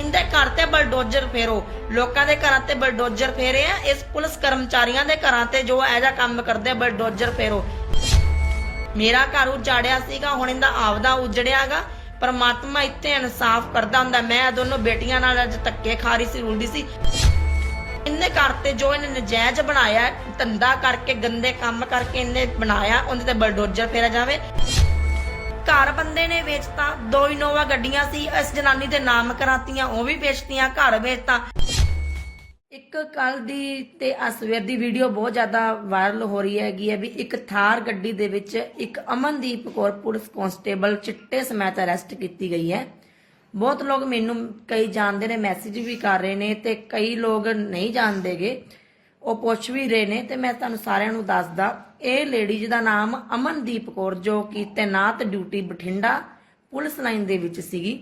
ਇੰਦੇ ਘਰ ਤੇ ਬਲਡੋਜ਼ਰ ਫੇਰੋ। ਲੋਕਾਂ ਦੇ ਘਰਾਂ ਤੇ ਬਲਡੋਜ਼ਰ ਫੇਰੇ ਆ। ਇਸ ਪੁਲਿਸ ਕਰਮਚਾਰੀਆਂ ਦੇ ਘਰਾਂ ਤੇ ਜੋ ਇਹ ਕੰਮ ਕਰਦੇ ਬਲਡੋਜ਼ਰ ਫੇਰੋ। ਮੇਰਾ ਘਰ ਉਜਾੜਿਆ ਸੀਗਾ, ਹੁਣ ਇਹਦਾ ਆਪਦਾ ਉਜੜਿਆਗਾ। ਪਰਮਾਤਮਾ ਇੱਥੇ ਇਨਸਾਫ ਕਰਦਾ ਹੁੰਦਾ। ਮੈਂ ਇਹ ਦੋਨੋਂ ਬੇਟੀਆਂ ਨਾਲ ਅੱਜ ਧੱਕੇ ਖਾ ਰਹੀ ਸੀ ਰੁਲਦੀ ਸੀ। ਇਹਨੇ ਘਰ ਤੇ ਜੋ ਇਹਨੇ ਨਜਾਇਜ਼ ਬਣਾਇਆ, ਧੰਦਾ ਕਰਕੇ, ਗੰਦੇ ਕੰਮ ਕਰਕੇ ਇਹਨੇ ਬਣਾਇਆ, ਉਹਦੇ ਤੇ ਬਲਡੋਜ਼ਰ ਫੇਰਿਆ ਜਾਵੇ। ਘਰ ਬੰਦੇ ਨੇ ਵੇਚਤਾ, ਦੋ ਇਨੋਵਾ ਗੱਡੀਆਂ ਸੀ, ਇਸ ਜਨਾਨੀ ਦੇ ਨਾਮ ਕਰਾਤੀਆਂ, ਉਹ ਵੀ ਵੇਚਤੀਆਂ, ਘਰ ਵੇਚਤਾ। ਇੱਕ ਕੱਲ ਦੀ ਤੇ ਆ ਦੀ ਵੀਡੀਓ ਬਹੁਤ ਜ਼ਿਆਦਾ ਵਾਇਰਲ ਹੋ ਰਹੀ ਹੈਗੀ ਹੈ ਵੀ ਇੱਕ ਥਾਰ ਗੱਡੀ ਦੇ ਵਿੱਚ ਇੱਕ ਅਮਨਦੀਪ ਕੌਰ ਪੁਲਿਸ ਕਾਂਸਟੇਬਲ ਚਿੱਟੇ ਸਮੇਤ ਅਰੈਸਟ ਕੀਤੀ ਗਈ ਹੈ। ਬਹੁਤ ਲੋਕ ਮੈਨੂੰ ਕਈ ਜਾਣਦੇ ਨੇ ਮੈਸੇਜ ਵੀ ਕਰ ਰਹੇ ਨੇ ਤੇ ਕਈ ਲੋਕ ਨਹੀਂ ਜਾਣਦੇਗੇ। ਉਹ ਪੁੱਛ ਵੀ ਰਹੇ ਨੇ ਤੇ ਮੈਂ ਤੁਹਾਨੂੰ ਸਾਰਿਆਂ ਨੂੰ ਦੱਸਦਾ, ਇਹ ਲੇਡੀਜ਼ ਦਾ ਨਾਮ ਅਮਨਦੀਪ ਕੌਰ, ਜੋ ਕਿ ਤੈਨਾਤ ਡਿਊਟੀ ਬਠਿੰਡਾ ਪੁਲਿਸ ਲਾਈਨ ਦੇ ਵਿੱਚ ਸੀਗੀ।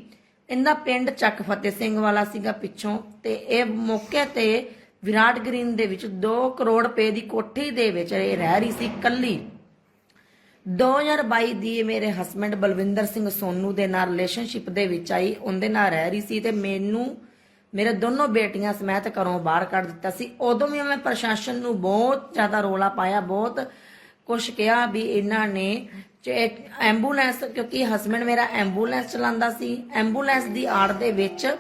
ਇਹਦਾ ਪਿੰਡ ਚੱਕ ਫਤਿਹ ਸਿੰਘ ਵਾਲਾ ਸੀਗਾ ਪਿੱਛੋਂ ਤੇ ਇਹ ਮੌਕੇ ਤੇ ਵਿਰਾਟ ਗ੍ਰੀਨ ਦੇ ਵਿੱਚ 2 ਕਰੋੜ ਰੁਪਏ ਦੀ ਕੋਠੀ ਦੇ ਵਿੱਚ ਇਹ ਰਹਿ ਰਹੀ ਸੀ ਕੱਲੀ 2022 ਦੀ ਮੇਰੇ ਹਸਬੰਡ ਬਲਵਿੰਦਰ ਸਿੰਘ ਸੋਨੂ ਦੇ ਨਾਲ ਰਿਲੇਸ਼ਨਸ਼ਿਪ ਦੇ ਵਿੱਚ ਆਈ, ਉਹਦੇ ਨਾਲ ਰਹਿ ਰਹੀ ਸੀ ਤੇ ਮੈਨੂੰ ਮੇਰੇ ਦੋਨੋਂ ਬੇਟੀਆਂ ਸਮੇਤ ਘਰੋਂ ਬਾਹਰ ਕੱਢ ਦਿੱਤਾ ਸੀ। ਉਦੋਂ ਵੀ ਮੈਂ ਪ੍ਰਸ਼ਾਸਨ ਨੂੰ ਬਹੁਤ ਜ਼ਿਆਦਾ ਰੋਲਾ ਪਾਇਆ, ਬਹੁਤ ਕੁਝ ਕਿਹਾ ਵੀ ਇਹਨਾਂ ਨੇ ਚ- ਐਂਬੂਲੈਂਸ, ਕਿਉਂਕਿ ਹਸਬੰਡ ਮੇਰਾ ਐਂਬੂਲੈਂਸ ਚਲਾਉਂਦਾ ਸੀ, ਐਂਬੂਲੈਂਸ ਦੀ ਆੜ ਦੇ ਵਿੱਚ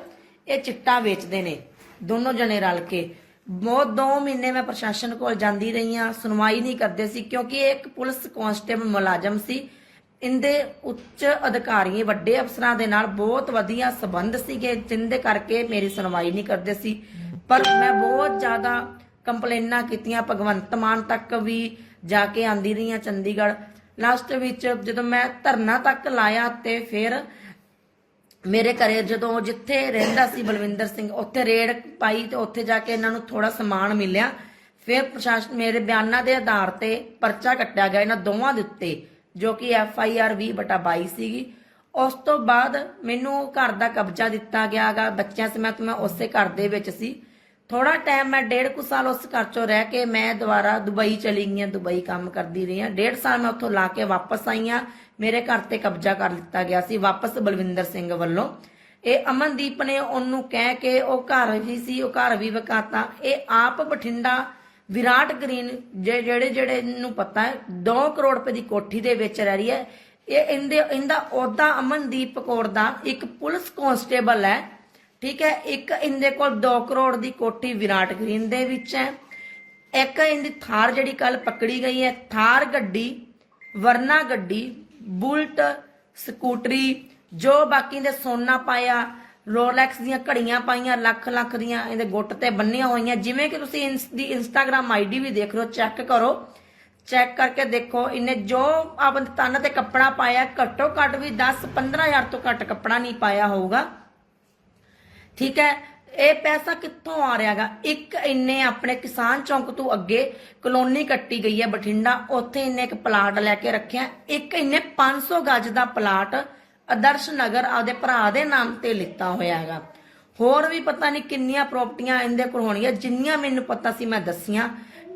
ਇਹ ਚਿੱਟਾ ਵੇਚਦੇ ਨੇ, ਦੋਨੋਂ ਜਣੇ ਰਲ ਕੇ। ਬਹੁਤ 2 ਮਹੀਨੇ ਮੈਂ ਪ੍ਰਸ਼ਾਸਨ ਕੋਲ ਜਾਂਦੀ ਰਹੀ ਆ ਸੁਣਵਾਈ ਨਹੀਂ ਕਰਦੇ ਸੀ, ਕਿਉਂਕਿ ਇਹ ਇੱਕ ਪੁਲਿਸ ਕਾਂਸਟੇਬਲ ਮੁਲਾਜ਼ਮ ਸੀ ਇੰਦੇ ਉੱਚ ਅਧਿਕਾਰੀ ਵੱਡੇ ਅਫਸਰਾਂ ਦੇ ਨਾਲ ਬਹੁਤ ਵਧੀਆ ਸਬੰਧ ਸੀਗੇ, ਜਿੰਦੇ ਕਰਕੇ ਮੇਰੀ ਸੁਣਵਾਈ ਨਹੀਂ ਕਰਦੇ ਸੀ। ਪਰ ਮੈਂ ਬਹੁਤ ਜ਼ਿਆਦਾ ਕੰਪਲੇਨਾਂ ਕੀਤੀਆਂ, ਭਗਵੰਤ ਮਾਨ ਤੱਕ ਵੀ ਜਾ ਕੇ ਆਂਦੀ ਰਹੀ ਚੰਡੀਗੜ੍ਹ। ਲਾਸਟ ਵਿੱਚ ਜਦੋਂ ਮੈਂ ਧਰਨਾ ਤੱਕ ਲਾਇਆ ਤੇ ਫਿਰ ਮੇਰੇ ਘਰੇ ਜਦੋਂ ਜਿੱਥੇ ਰਹਿੰਦਾ ਸੀ ਬਲਵਿੰਦਰ ਸਿੰਘ, ਉੱਥੇ ਰੇਡ ਪਾਈ ਤੇ ਉੱਥੇ ਜਾ ਕੇ ਇਹਨਾਂ ਨੂੰ ਥੋੜਾ ਸਮਾਨ ਮਿਲਿਆ। ਫਿਰ ਪ੍ਰਸ਼ਾਸਨ ਮੇਰੇ ਬਿਆਨਾਂ ਦੇ ਆਧਾਰ ਤੇ ਪਰਚਾ ਕੱਟਿਆ ਗਿਆ, ਇਹਨਾਂ ਦੋਵਾਂ ਦੇ ਉੱਤੇ। ਜੋ ਕਿ ਐਫ ਆਈ ਆਰ 20/22 ਸੀਗੀ। ਉਸ ਤੋਂ ਬਾਅਦ ਮੈਨੂੰ ਘਰ ਦਾ ਕਬਜ਼ਾ ਦਿੱਤਾ ਗਿਆਗਾ ਬੱਚਿਆਂ ਸਮੇਤ ਮੈਂ ਉਸੇ ਘਰ ਦੇ ਵਿੱਚ ਸੀ। ਥੋੜਾ ਟਾਈਮ ਮੈਂ ਡੇਢ ਕੁ ਸਾਲ ਉਸ ਘਰ ਚੋਂ ਰਹਿ ਕੇ ਮੈਂ ਦੁਬਾਰਾ ਦੁਬਈ ਚਲੀ ਗਈ ਹਾਂ, ਦੁਬਈ ਕੰਮ ਕਰਦੀ ਰਹੀ ਹਾਂ। ਡੇਢ ਸਾਲ ਮੈਂ ਉੱਥੋਂ ਲਾ ਕੇ ਵਾਪਸ ਆਈ ਹਾਂ। ਮੇਰੇ ਘਰ ਤੇ ਕਬਜ਼ਾ ਕਰ ਲਿੱਤਾ ਗਿਆ ਸੀ ਵਾਪਸ ਬਲਵਿੰਦਰ ਸਿੰਘ ਵੱਲੋਂ। ਇਹ ਅਮਨਦੀਪ ਨੇ ਉਹਨੂੰ ਕਹਿ ਕੇ ਉਹ ਘਰ ਵੀ ਸੀ, ਉਹ ਘਰ ਵੀ ਵਕਾਤਾ ਇਹ ਆਪ ਬਠਿੰਡਾ ਵਿਰਾਟ ਗ੍ਰੀਨ ਜਿਹੜੇ ਜਿਹੜੇ ਨੂੰ ਪਤਾ ਹੈ 2 ਕਰੋੜ ਰੁਪਏ ਦੀ ਕੋਠੀ ਦੇ ਵਿੱਚ ਰਹਿ ਰਹੀ ਹੈ। ਇਹ ਇਹਦੇ, ਇਹਦਾ ਅਹੁਦਾ ਅਮਨਦੀਪ ਕੌਰ ਦਾ ਇੱਕ ਪੁਲਿਸ ਕਾਂਸਟੇਬਲ ਹੈ, ਠੀਕ ਹੈ, ਇੱਕ ਇਹਦੇ ਕੋਲ 2 ਕਰੋੜ ਦੀ ਕੋਠੀ ਵਿਰਾਟ ਗ੍ਰੀਨ ਦੇ ਵਿੱਚ ਹੈ। ਇੱਕ ਇਹਦੀ ਥਾਰ ਜਿਹੜੀ ਕੱਲ ਪਕੜੀ ਗਈ ਹੈ, ਥਾਰ ਗੱਡੀ, ਵਰਨਾ ਗੱਡੀ, ਬੁਲਟ, ਸਕੂਟਰੀ, ਜੋ ਬਾਕੀ ਦੇ ਸੋਨਾ ਪਾਇਆ ਰੋਲੈਕਸ ਦੀਆਂ ਘੜੀਆਂ ਪਾਈਆਂ, ਲੱਖ ਲੱਖ ਦੀਆਂ ਇਹਦੇ ਗੁੱਟ ਤੇ ਬੰਨੀਆਂ ਹੋਈਆਂ। ਜਿਵੇਂ ਕਿ ਤੁਸੀਂ ਦੀ ਇੰਸਟਾਗ੍ਰam ਆਈਡੀ ਵੀ ਦੇਖ ਰਹੇ ਹੋ ਚੈੱਕ ਕਰੋ। ਚੈੱਕ ਕਰਕੇ ਦੇਖੋ, ਇਹਨੇ ਜੋ ਆਪਣੇ ਤਨ ਤੇ ਕੱਪੜਾ ਪਾਇਆ, ਘੱਟੋ ਘੱਟ ਵੀ 10 15000 ਤੋਂ ਘੱਟ ਕੱਪੜਾ ਨਹੀਂ ਪਾਇਆ ਹੋਊਗਾ। ਠੀਕ ਹੈ, ਇਹ ਪੈਸਾ ਕਿੱਥੋਂ ਆ ਰਿਹਾਗਾ? ਇੱਕ ਇੰਨੇ ਆਪਣੇ ਕਿਸਾਨ ਚੌਂਕ ਤੋਂ ਅੱਗੇ ਕਲੋਨੀ ਕੱਟੀ ਗਈ ਹੈ ਬਠਿੰਡਾ। ਉੱਥੇ ਇਹਨੇ ਇੱਕ ਪਲਾਟ ਲੈ ਕੇ ਰੱਖਿਆ। ਇੱਕ ਇਹਨੇ 500 ਗਜ ਦਾ ਪਲਾਟ ਆਦਰਸ਼ ਨਗਰ ਆਪਦੇ ਭਰਾ ਦੇ ਨਾਮ ਤੇ ਲਿੱਤਾ ਹੋਇਆ ਹੈਗਾ ਹੋਰ ਵੀ ਪਤਾ ਨਹੀਂ ਕਿੰਨੀਆਂ ਪ੍ਰਾਪਰਟੀਆਂ ਇਹਦੇ ਕੋਲ ਹੋਣੀਆਂ ਜਿੰਨੀਆਂ ਮੈਨੂੰ ਪਤਾ ਸੀ ਮੈਂ ਦੱਸੀਆਂ।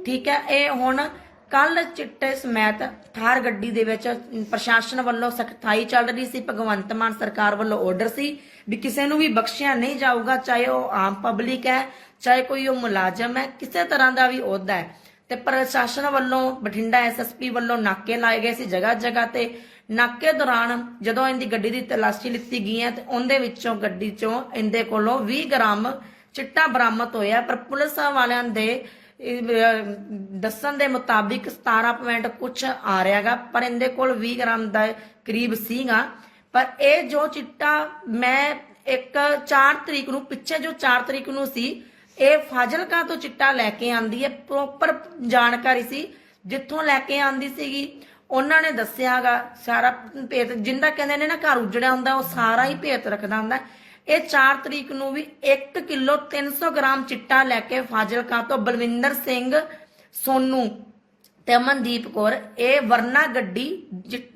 ਠੀਕ ਹੈ, ਇਹ ਹੁਣ ਕੱਲ ਚਿੱਟੇ ਸਮੇਤ ਥਾਰ ਗੱਡੀ ਦੇ ਵਿੱਚ ਪ੍ਰਸ਼ਾਸਨ ਵੱਲੋਂ ਸਖਤਾਈ ਚੱਲ ਰਹੀ ਸੀ, ਭਗਵੰਤ ਮਾਨ ਸਰਕਾਰ ਵੱਲੋਂ ਆਰਡਰ ਸੀ ਵੀ ਕਿਸੇ ਨੂੰ ਵੀ ਬਖਸ਼ਿਆ ਨਹੀਂ ਜਾਊਗਾ, ਚਾਹੇ ਉਹ ਆਮ ਪਬਲਿਕ ਹੈ, ਚਾਹੇ ਕੋਈ ਉਹ ਮੁਲਾਜ਼ਮ ਹੈ, ਕਿਸੇ ਤਰ੍ਹਾਂ ਦਾ ਵੀ ਅਹੁਦਾ ਹੈ। ਤੇ ਪ੍ਰਸ਼ਾਸਨ ਵੱਲੋਂ, ਬਠਿੰਡਾ ਐਸਐਸਪੀ ਵੱਲੋਂ ਨਾਕੇ ਲਾਏ ਗਏ ਸੀ ਜਗ੍ਹਾ ਜਗ੍ਹਾ ਤੇ। ਨਾਕੇ ਦੌਰਾਨ ਜਦੋਂ ਇਹਦੀ ਗੱਡੀ ਦੀ ਤਲਾਸ਼ੀ ਲਿੱਤੀ ਗਈ ਹੈ ਤੇ ਉਹਦੇ ਵਿੱਚੋਂ ਗੱਡੀ ਚੋਂ ਇਹਦੇ ਕੋਲੋਂ 20 ਗ੍ਰਾਮ ਚਿੱਟਾ ਬਰਾਮਦ ਹੋਇਆ ਪਰ ਪੁਲਿਸ ਵਾਲਿਆਂ ਦੇ ਦੱਸਣ ਦੇ ਮੁਤਾਬਿਕ 17 ਪੁਆਇੰਟ ਕੁਝ ਆ ਰਿਹਾਗਾ ਪਰ ਇਹਦੇ ਕੋਲ 20 ਗ੍ਰਾਮ ਦਾ ਕਰੀਬ ਸੀਗਾ। ਪਰ ਇਹ ਜੋ ਚਿੱਟਾ ਮੈਂ ਇੱਕ 4 ਤਰੀਕ ਨੂੰ, ਪਿੱਛੇ ਜੋ 4 ਤਰੀਕ ਨੂੰ ਸੀ, ਇਹ ਫਾਜ਼ਿਲਕਾ ਤੋਂ ਚਿੱਟਾ ਲੈ ਕੇ ਆਂਦੀ ਹੈ। ਪ੍ਰੋਪਰ ਜਾਣਕਾਰੀ ਸੀ, ਜਿੱਥੋਂ ਲੈ ਕੇ ਆਂਦੀ ਸੀਗੀ। ਉਹਨਾਂ ਨੇ ਦੱਸਿਆਗਾ, ਸਾਰਾ ਭੇਤ, ਜਿੰਦਾ ਕਹਿੰਦੇ ਨੇ ਨਾ ਘਰ ਉਜੜਿਆ ਹੁੰਦਾ, ਉਹ ਸਾਰਾ ਹੀ ਭੇਤ ਰੱਖਦਾ ਹੁੰਦਾ। ਇਹ 4 ਤਰੀਕ ਨੂੰ ਵੀ 1 ਕਿਲੋ 300 ਗ੍ਰਾਮ ਚਿੱਟਾ ਲੈ ਕੇ ਫਾਜ਼ਿਲਕਾ ਤੋਂ ਬਲਵਿੰਦਰ ਸਿੰਘ, ਸੋਨੂ ਤੇ ਅਮਨਦੀਪ ਕੌਰ, ਇਹ ਵਰਨਾ ਗੱਡੀ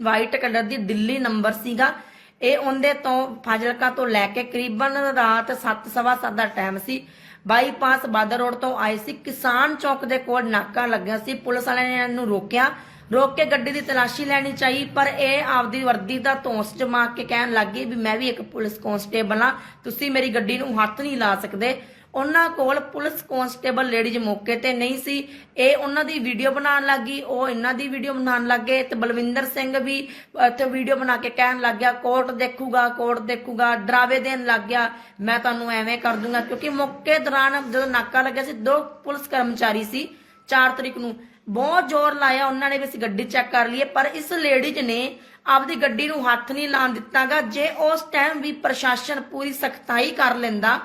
ਵਾਈਟ ਕਲਰ ਦੀ ਦਿੱਲੀ ਨੰਬਰ ਸੀਗਾ। ਇਹ ਉਹਦੇ ਤੋਂ ਫਾਜ਼ਿਲਕਾ ਤੋਂ ਲੈ ਕੇ ਕਰੀਬਨ ਰਾਤ 7:30 ਦਾ ਟਾਈਮ ਸੀ। ਬਾਈਪਾਸ ਬਾਦਰ ਰੋਡ ਤੋਂ ਆਏ ਸੀ। ਕਿਸਾਨ ਚੌਕ ਦੇ ਕੋਲ ਨਾਕਾ ਲੱਗਿਆ ਸੀ। ਪੁਲਿਸ ਵਾਲਿਆਂ ਨੇ ਇਹਨੂੰ ਰੋਕਿਆ। ਰੋਕ ਕੇ ਗੱਡੀ ਦੀ ਤਲਾਸ਼ੀ ਲੈਣੀ ਚਾਹੀ, ਪਰ ਇਹ ਆਪਦੀ ਵਰਦੀ ਦਾ ਧੌਂਸ ਜਮਾ ਕੇ ਕਹਿਣ ਲੱਗੀ ਵੀ ਮੈਂ ਵੀ ਇੱਕ ਪੁਲਿਸ ਕਾਂਸਟੇਬਲ ਹਾਂ, ਤੁਸੀਂ ਮੇਰੀ ਗੱਡੀ ਨੂੰ ਹੱਥ ਨਹੀਂ ਲਾ ਸਕਦੇ। ਉਹਨਾਂ ਕੋਲ ਪੁਲਿਸ ਕਾਂਸਟੇਬਲ ਲੇਡੀਜ਼ ਮੌਕੇ ਤੇ ਨਹੀਂ ਸੀ। ਇਹ ਉਹਨਾਂ ਦੀ ਵੀਡੀਓ ਬਣਾਉਣ ਲੱਗੀ ਉਹ ਇਹਨਾਂ ਦੀ ਵੀਡੀਓ ਬਣਾਉਣ ਲੱਗੇ ਤੇ ਬਲਵਿੰਦਰ ਸਿੰਘ ਵੀ ਇੱਥੇ ਵੀਡੀਓ ਬਣਾ ਕੇ ਕਹਿਣ ਲੱਗ ਗਿਆ, ਕੋਰਟ ਦੇਖੂਗਾ ਕੋਰਟ ਦੇਖੂਗਾ, ਡਰਾਵੇ ਦੇਣ ਲੱਗ ਗਿਆ। ਮੈਂ ਤੁਹਾਨੂੰ ਐਵੇਂ ਕਰ ਦੂੰਗਾ, ਕਿਉਂਕਿ ਮੌਕੇ ਦੌਰਾਨ ਜਦੋਂ ਨਾਕਾ ਲੱਗਿਆ ਸੀ, ਦੋ ਪੁਲਿਸ ਕਰਮਚਾਰੀ ਸੀ 4 ਤਰੀਕ ਨੂੰ। ਬਹੁਤ ਜ਼ੋਰ ਲਾਇਆ ਉਹਨਾਂ ਨੇ ਵੀ ਅਸੀਂ ਗੱਡੀ ਚੈੱਕ ਕਰ ਲਈਏ, ਪਰ ਇਸ ਲੇਡੀਜ਼ ਨੇ ਆਪਦੀ ਗੱਡੀ ਨੂੰ ਹੱਥ ਨਹੀਂ ਲਾਣ ਦਿੱਤਾਗਾ। ਜੇ ਉਸ ਟਾਈਮ ਵੀ ਪ੍ਰਸ਼ਾਸਨ ਪੂਰੀ ਸਖਤਾਈ ਕਰ ਲੈਂਦਾ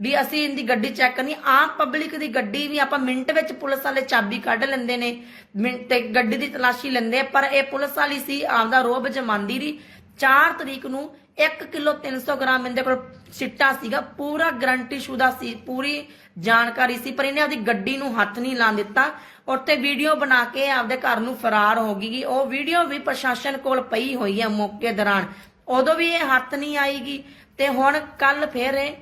ਵੀ ਅਸੀਂ ਇਹਦੀ ਗੱਡੀ ਚੈੱਕ ਕਰਨੀ, ਆਮ ਪਬਲਿਕ ਦੀ ਗੱਡੀ ਵੀ ਆਪਾਂ ਮਿੰਟ ਵਿੱਚ ਪੁਲਿਸ ਵਾਲੇ ਚਾਬੀ ਕੱਢ ਲੈਂਦੇ ਨੇ, ਮਿੰਟ ਤੇ ਗੱਡੀ ਦੀ ਤਲਾਸ਼ੀ ਲੈਂਦੇ ਪਰ ਇਹ ਪੁਲਿਸ ਵਾਲੀ ਸੀ, ਆਪਦਾ ਰੋਬ ਜਮਾਂਦੀ ਰਹੀ 4 ਤਰੀਕ ਨੂੰ 1 ਕਿਲੋ 300 ਗ੍ਰਾਮ ਇਹਦੇ ਕੋਲ ਚਿੱਟਾ ਸੀਗਾ, ਪੂਰਾ ਗਰੰਟੀ ਸ਼ੁਦਾ ਸੀ, ਪੂਰੀ ਜਾਣਕਾਰੀ ਸੀ, ਪਰ ਇਹਨੇ ਆਪਦੀ ਗੱਡੀ ਨੂੰ ਹੱਥ ਨਹੀਂ ਲਾਣ ਦਿੱਤਾ। ਔਰ ਤੇ ਵੀਡੀਓ ਬਣਾ ਕੇ ਆਪਦੇ ਘਰ ਨੂੰ ਫਰਾਰ ਹੋ ਗਈ। ਉਹ ਵੀਡੀਓ ਵੀ ਪ੍ਰਸ਼ਾਸਨ ਕੋਲ ਪਈ ਹੋਈ ਹੈ ਮੌਕੇ ਦੌਰਾਨ। ਉਦੋਂ ਵੀ ਇਹ ਹੱਥ ਨਹੀਂ ਆਏਗੀ ਤੇ ਹੁਣ ਕੱਲ ਫੇਰ ਇਹ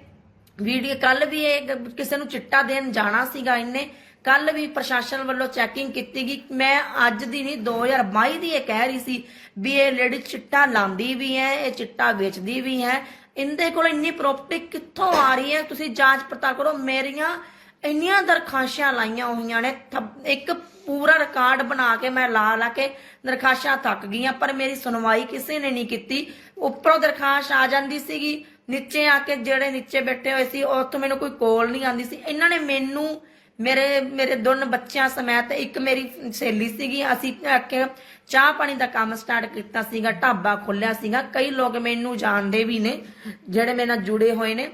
ਵੀਡੀਓ ਕੱਲ ਵੀ ਇਹ ਕਿਸੇ ਨੂੰ ਚਿੱਟਾ ਦੇਣ ਜਾਣਾ ਸੀਗਾ ਇਹਨੇ। ਕੱਲ ਵੀ ਪ੍ਰਸ਼ਾਸਨ ਵੱਲੋਂ ਚੈਕਿੰਗ ਕੀਤੀ ਗਈ। ਮੈਂ ਅੱਜ ਦੀ ਨਹੀਂ 2022 ਦੀ ਇਹ ਕਹਿ ਰਹੀ ਸੀ ਵੀ ਇਹ ਲੇਡੀ ਚਿੱਟਾ ਲਾਉਂਦੀ ਵੀ ਹੈ, ਇਹ ਚਿੱਟਾ ਵੇਚਦੀ ਵੀ ਹੈ। ਇਹਦੇ ਕੋਲ ਇੰਨੀ ਪ੍ਰਾਪਰਟੀ ਕਿੱਥੋਂ ਆ ਰਹੀ ਹੈ? ਤੁਸੀਂ ਜਾਂਚ ਪੜਤਾਲ ਕਰੋ, ਮੇਰੀਆਂ ਇੰਨੀਆਂ ਦਰਖਾਸ਼ਾਂ ਲਾਈਆਂ ਹੋਈਆਂ ਨੇ। ਇੱਕ ਪੂਰਾ ਰਿਕਾਰਡ ਬਣਾ ਕੇ ਮੈਂ ਲਾ ਲਾ ਕੇ ਦਰਖਾਸ਼ਾਂ ਥੱਕ ਗਈਆਂ, ਪਰ ਮੇਰੀ ਸੁਣਵਾਈ ਕਿਸੇ ਨੇ ਨਹੀਂ ਕੀਤੀ। ਉੱਪਰੋਂ ਦਰਖਾਸ਼ ਆ ਜਾਂਦੀ ਸੀਗੀ, ਨੀਚੇ ਆ ਕੇ ਜਿਹੜੇ ਨੀਚੇ ਬੈਠੇ ਹੋਏ ਸੀ ਉੱਥੋਂ ਮੈਨੂੰ ਕੋਈ ਕੋਲ ਨਹੀਂ ਆਉਂਦੀ ਸੀ। ਇਹਨਾਂ ਨੇ ਮੈਨੂੰ ਮੇਰੇ ਮੇਰੇ ਦੋਨ ਬੱਚਿਆਂ ਸਮੇਤ ਇੱਕ ਮੇਰੀ ਸਹੇਲੀ ਸੀਗੀ। ਅਸੀਂ ਆ ਚਾਹ ਪਾਣੀ ਦਾ ਕੰਮ ਸਟਾਰਟ ਕੀਤਾ ਸੀਗਾ, ਢਾਬਾ ਖੋਲਿਆ ਸੀਗਾ। ਕਈ ਲੋਕ ਮੈਨੂੰ ਜਾਣਦੇ ਵੀ ਨੇ, ਜਿਹੜੇ ਮੇਰੇ ਨਾਲ ਜੁੜੇ ਹੋਏ ਨੇ।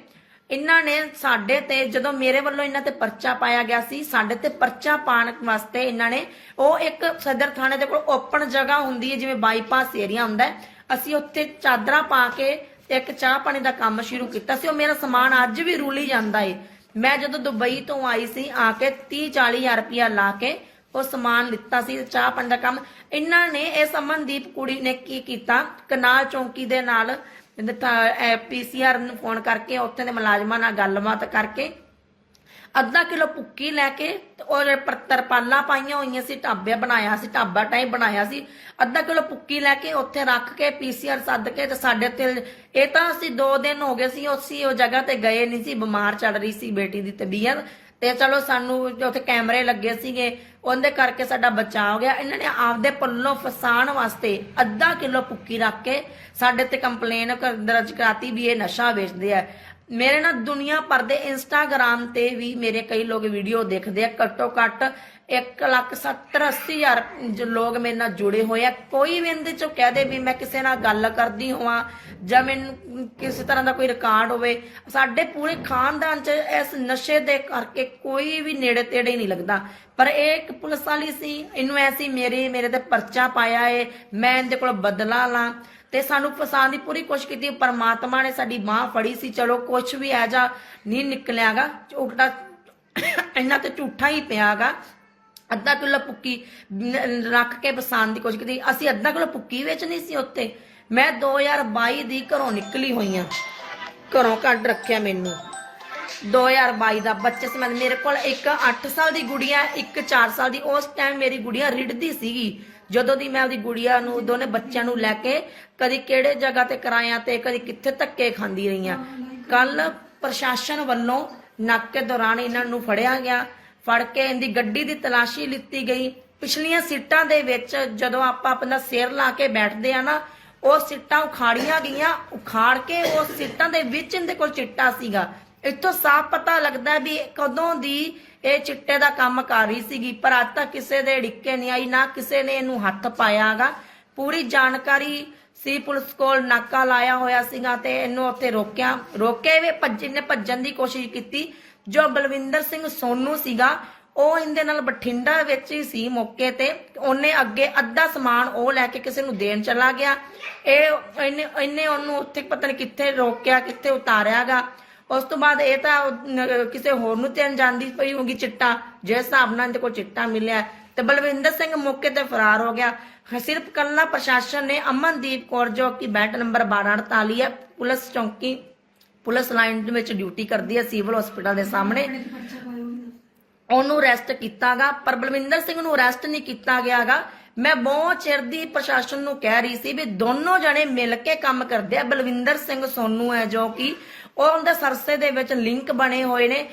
ਇਹਨਾਂ ਨੇ ਸਾਡੇ ਤੇ, ਜਦੋਂ ਮੇਰੇ ਵੱਲੋਂ ਇਹਨਾਂ ਤੇ ਪਰਚਾ ਪਾਇਆ ਗਿਆ ਸੀ, ਸਾਡੇ ਤੇ ਪਰਚਾ ਪਾਣ ਵਾਸਤੇ ਇਹਨਾਂ ਨੇ, ਉਹ ਇੱਕ ਸਦਰ ਥਾਣੇ ਦੇ ਕੋਲ ਓਪਨ ਜਗ੍ਹਾ ਹੁੰਦੀ ਹੈ, ਜਿਵੇਂ ਬਾਈਪਾਸ ਏਰੀਆ ਹੁੰਦਾ ਹੈ। ਅਸੀਂ ਉੱਥੇ ਚਾਦਰਾਂ ਪਾ ਕੇ ਤੇ ਇੱਕ ਚਾਹ ਪਾਣੀ ਦਾ ਕੰਮ ਸ਼ੁਰੂ ਕੀਤਾ ਸੀ। ਉਹ ਮੇਰਾ ਸਮਾਨ ਅੱਜ ਵੀ ਰੁਲੀ ਜਾਂਦਾ ਏ। ਮੈਂ ਜਦੋਂ ਦੁਬਈ ਤੋਂ ਆਈ ਸੀ, ਆ ਕੇ 30 40 ਹਜ਼ਾਰ ਰੁਪਇਆ ਲਾ ਕੇ ਉਹ ਸਮਾਨ ਲਿੱਤਾ ਸੀ ਚਾਹ ਪਾਣੀ ਦਾ ਕੰਮ। ਇਹਨਾਂ ਨੇ ਇਹ ਸਮਨਦੀਪ ਕੁੜੀ ਨੇ ਕੀ ਕੀਤਾ? ਕਨਾਲ ਚੌਂਕੀ ਦੇ ਨਾਲ ਪੀਸੀਆਰ ਨੂੰ ਫੋਨ ਕਰਕੇ ਉੱਥੇ ਦੇ ਮੁਲਾਜ਼ਮਾਂ ਨਾਲ ਗੱਲਬਾਤ ਕਰਕੇ ਅੱਧਾ ਕਿਲੋ ਭੁੱਕੀ ਲੈ ਕੇ ਤੇ ਉਹ ਤਰਪਾਲਾਂ ਪਾਈਆਂ ਹੋਈਆਂ ਸੀ, ਢਾਬੇ ਬਣਾਇਆ ਸੀ, ਢਾਬਾ ਟਾਈਪ ਬਣਾਇਆ ਸੀ, ਅੱਧਾ ਕਿਲੋ ਭੁੱਕੀ ਲੈ ਕੇ ਉੱਥੇ ਰੱਖ ਕੇ ਪੀਸੀਆਰ ਸੱਦ ਕੇ ਤੇ ਸਾਡੇ ਤੇ ਇਹ ਤਾਂ ਅਸੀਂ 2 ਦਿਨ ਹੋ ਗਏ ਸੀ, ਅਸੀਂ ਉਹ ਜਗ੍ਹਾ ਤੇ ਗਏ ਨਹੀਂ ਸੀ, ਬਿਮਾਰ ਚੱਲ ਰਹੀ ਸੀ ਬੇਟੀ ਦੀ ਤਬੀਅਤ ਤੇ ਚਲੋ ਸਾਨੂੰ ਉੱਥੇ ਕੈਮਰੇ ਲੱਗੇ ਸੀਗੇ, ਉਹਦੇ ਕਰਕੇ ਸਾਡਾ ਬਚਾਅ ਹੋ ਗਿਆ। ਇਹਨਾਂ ਨੇ ਆਪਦੇ ਪੱਲੋਂ ਫਸਾਣ ਵਾਸਤੇ ਅੱਧਾ ਕਿਲੋ ਭੁੱਕੀ ਰੱਖ ਕੇ ਸਾਡੇ ਤੇ ਕੰਪਲੇਨ ਦਰਜ ਕਰਾਤੀ ਵੀ ਇਹ ਨਸ਼ਾ ਵੇਚਦੇ ਆ। ਮੇਰੇ ਨਾਲ ਦੁਨੀਆ ਭਰ ਦੇ ਇੰਸਟਾਗ੍ਰਾਮ ਤੇ ਵੀ ਮੇਰੇ ਕਈ ਲੋਕ ਵੀਡੀਓ ਦੇਖਦੇ ਆ। ਘੱਟੋ ਘੱਟ 1 ਲੱਖ 70 80 ਲੋਕ ਮੇਰੇ ਨਾਲ ਜੁੜੇ ਹੋਏ ਆ। ਕੋਈ ਵੀ ਇਹਦੇ ਚੋਂ ਕਹਿ ਦੇ ਵੀ ਮੈਂ ਕਿਸੇ ਨਾਲ ਗੱਲ ਕਰਦੀ ਹੋਵਾਂ ਜਾਂ ਮੈਨੂੰ ਕਿਸੇ ਤਰ੍ਹਾਂ ਦਾ ਕੋਈ ਰਿਕਾਰਡ ਹੋਵੇ, ਸਾਡੇ ਪੂਰੇ ਖਾਨਦਾਨ ਚ ਇਸ ਨਸ਼ੇ ਦੇ ਕਰਕੇ ਕੋਈ ਵੀ ਨੇੜੇ ਤੇੜੇ ਨਹੀਂ ਲੱਗਦਾ। ਪਰ ਇਹ ਇੱਕ ਪੁਲਿਸ ਵਾਲੀ ਸੀ, ਇਹਨੂੰ ਐਸੀ ਮੇਰੇ ਮੇਰੇ ਤੇ ਪਰਚਾ ਪਾਇਆ ਏ, ਮੈਂ ਇਹਦੇ ਕੋਲ ਬਦਲਾ ਲਾਂ। ਤੇ ਸਾਨੂੰ ਫਸਾਉਣ ਦੀ ਪੂਰੀ ਕੋਸ਼ਿਸ਼ ਕੀਤੀ। ਪਰਮਾਤਮਾ ਨੇ ਸਾਡੀ ਬਾਹ ਫੜੀ ਸੀ। ਚਲੋ ਕੁਝ ਵੀ ਐ ਜਾ ਨਹੀਂ ਨਿਕਲਿਆਗਾ। ਉਲਟਾ ਇਹਨਾਂ ਤੇ ਝੂਠਾ ਹੀ ਪਿਆਗਾ। ਅੱਧਾ ਕਿਲੋ ਪੁੱਕੀ ਰੱਖ ਕੇ ਫਸਾਉਣ ਦੀ ਕੋਸ਼ਿਸ਼ ਕੀਤੀ। ਅਸੀਂ ਅੱਧਾ ਕਿਲੋ ਪੁੱਕੀ ਵੇਚਣੀ ਸੀ ਉੱਤੇ ਮੈਂ 2022 ਦੀ ਘਰੋਂ ਨਿਕਲੀ ਹੋਈ ਆ। ਘਰੋਂ ਕੱਢ ਰੱਖਿਆ ਮੈਨੂੰ। 2022 ਦਾ ਬੱਚੇ ਸਮੇਂ ਮੇਰੇ ਕੋਲ ਇੱਕ 8 ਸਾਲ ਦੀ ਗੁੜੀਆ, ਇੱਕ 4 ਸਾਲ ਦੀ। ਉਸ ਟਾਈਮ ਮੇਰੀ ਗੁੜੀਆ ਰਿੜਦੀ ਸੀਗੀ। ਜਦੋਂ ਦੀ ਮੈਂ ਆਪਦੀ ਗੁੜੀਆ ਨੂੰ, ਦੋਨੇ ਬੱਚਿਆਂ ਨੂੰ ਲੈ ਕੇ ਕਦੀ ਕਿਹੜੇ ਜਗ੍ਹਾ ਤੇ ਕਰਾਇਆ ਤੇ, ਕਦੀ ਕਿੱਥੇ ਧੱਕੇ ਖਾਂਦੀ ਰਹੀਆਂ ਕੱਲ ਪ੍ਰਸ਼ਾਸਨ ਵੱਲੋਂ ਨਾਕੇ ਦੌਰਾਨ ਇਹਨਾਂ ਨੂੰ ਫੜਿਆ ਗਿਆ। ਫੜ ਕੇ ਇਹਦੀ ਗੱਡੀ ਦੀ ਤਲਾਸ਼ੀ ਲਿੱਤੀ ਗਈ। ਪਿਛਲੀਆਂ ਸੀਟਾਂ ਦੇ ਵਿੱਚ ਜਦੋਂ ਆਪਾਂ ਆਪਣਾ ਸਿਰ ਲਾ ਕੇ ਬੈਠਦੇ ਆ ਨਾ, ਉਹ ਸੀਟਾਂ ਉਖਾੜੀਆਂ ਗਈਆਂ। ਉਖਾੜ ਕੇ ਉਹ ਸੀਟਾਂ ਦੇ ਵਿੱਚ ਇਹਦੇ ਕੋਲ ਚਿੱਟਾ ਸੀਗਾ। ਇੱਥੋਂ ਸਾਫ਼ ਪਤਾ ਲੱਗਦਾ ਵੀ ਕਦੋਂ ਦੀ ਇਹ ਚਿੱਟੇ ਦਾ ਕੰਮ ਕਰ ਰਹੀ ਸੀਗੀ, ਪਰ ਅੱਜ ਤੱਕ ਕਿਸੇ ਦੇ ਢਿੱਕੇ ਨਹੀਂ ਆਈ, ਨਾ ਕਿਸੇ ਨੇ ਇਹਨੂੰ ਹੱਥ ਪਾਇਆਗਾ। ਪੂਰੀ ਜਾਣਕਾਰੀ ਸੀ, ਪੁਲਿਸ ਕੋਲ ਨਾਕਾ ਲਾਇਆ ਹੋਇਆ ਸੀਗਾ ਤੇ ਇਹਨੂੰ ਉੱਥੇ ਰੋਕਿਆ। ਰੋਕੇ ਵੀ ਭੱਜ ਨੇ ਭੱਜਣ ਦੀ ਕੋਸ਼ਿਸ਼ ਕੀਤੀ। ਜੋ ਬਲਵਿੰਦਰ ਸਿੰਘ ਸੋਨੂ ਸੀਗਾ, ਉਹ ਇਹਦੇ ਨਾਲ ਬਠਿੰਡਾ ਵਿੱਚ ਹੀ ਸੀ ਮੌਕੇ ਤੇ। ਉਹਨੇ ਅੱਗੇ ਅੱਧਾ ਸਮਾਨ ਉਹ ਲੈ ਕੇ ਕਿਸੇ ਨੂੰ ਦੇਣ ਚਲਾ ਗਿਆ। ਇਹ, ਇਹਨੇ ਇਹਨੇ ਉਹਨੂੰ ਉੱਥੇ ਪਤਾ ਨਹੀਂ ਕਿੱਥੇ ਰੋਕਿਆ, ਕਿੱਥੇ ਉਤਾਰਿਆਗਾ। ਉਸ ਤੋਂ ਬਾਅਦ ਇਹ ਤਾਂ ਨ- ਕਿਸੇ ਹੋਰ ਨੂੰ ਦੇਣ ਜਾਂਦੀ ਪਈ ਹੋਗੀ ਚਿੱਟਾ। ਜਿਸ ਹਿਸਾਬ ਨਾਲ ਇਹਦੇ ਕੋਲ ਚਿੱਟਾ ਮਿਲਿਆ ਤੇ ਬਲਵਿੰਦਰ ਸਿੰਘ ਮੌਕੇ ਤੇ ਫਰਾਰ ਹੋ ਗਿਆ। ਸਿਰਫ ਕੱਲਾ ਪ੍ਰਸ਼ਾਸਨ ਨੇ ਅਮਨਦੀਪ ਕੌਰ ਜੋ ਕਿ ਬੈਟ ਨੰਬਰ 1248 ਹੈ, ਪੁਲਿਸ ਚੌਂਕੀ, ਪੁਲਿਸ ਲਾਈਨ ਦੇ ਵਿੱਚ ਡਿਊਟੀ ਕਰਦੀ ਹੈ ਸਿਵਲ ਹਸਪੀਟਲ ਦੇ ਸਾਹਮਣੇ। ਉਹਨੂੰ ਅਰੈਸਟ ਕੀਤਾਗਾ, ਪਰ ਬਲਵਿੰਦਰ ਸਿੰਘ ਨੂੰ ਅਰੈਸਟ ਨਹੀਂ ਕੀਤਾ ਗਿਆਗਾ। ਮੈਂ ਬਹੁਤ ਚਿਰ ਦੀ ਪ੍ਰਸ਼ਾਸਨ ਨੂੰ ਕਹਿ ਰਹੀ ਸੀ ਵੀ ਦੋਨੋਂ ਜਣੇ ਮਿਲ ਕੇ ਕੰਮ ਕਰਦੇ ਆ। ਬਲਵਿੰਦਰ ਸਿੰਘ ਸੋਨੂ ਹੈ ਜੋ ਕਿ ਉਹ ਉਹਦੇ ਸਰਸੇ ਦੇ ਵਿੱਚ ਲਿੰਕ ਬਣੇ ਹੋਏ ਨੇ।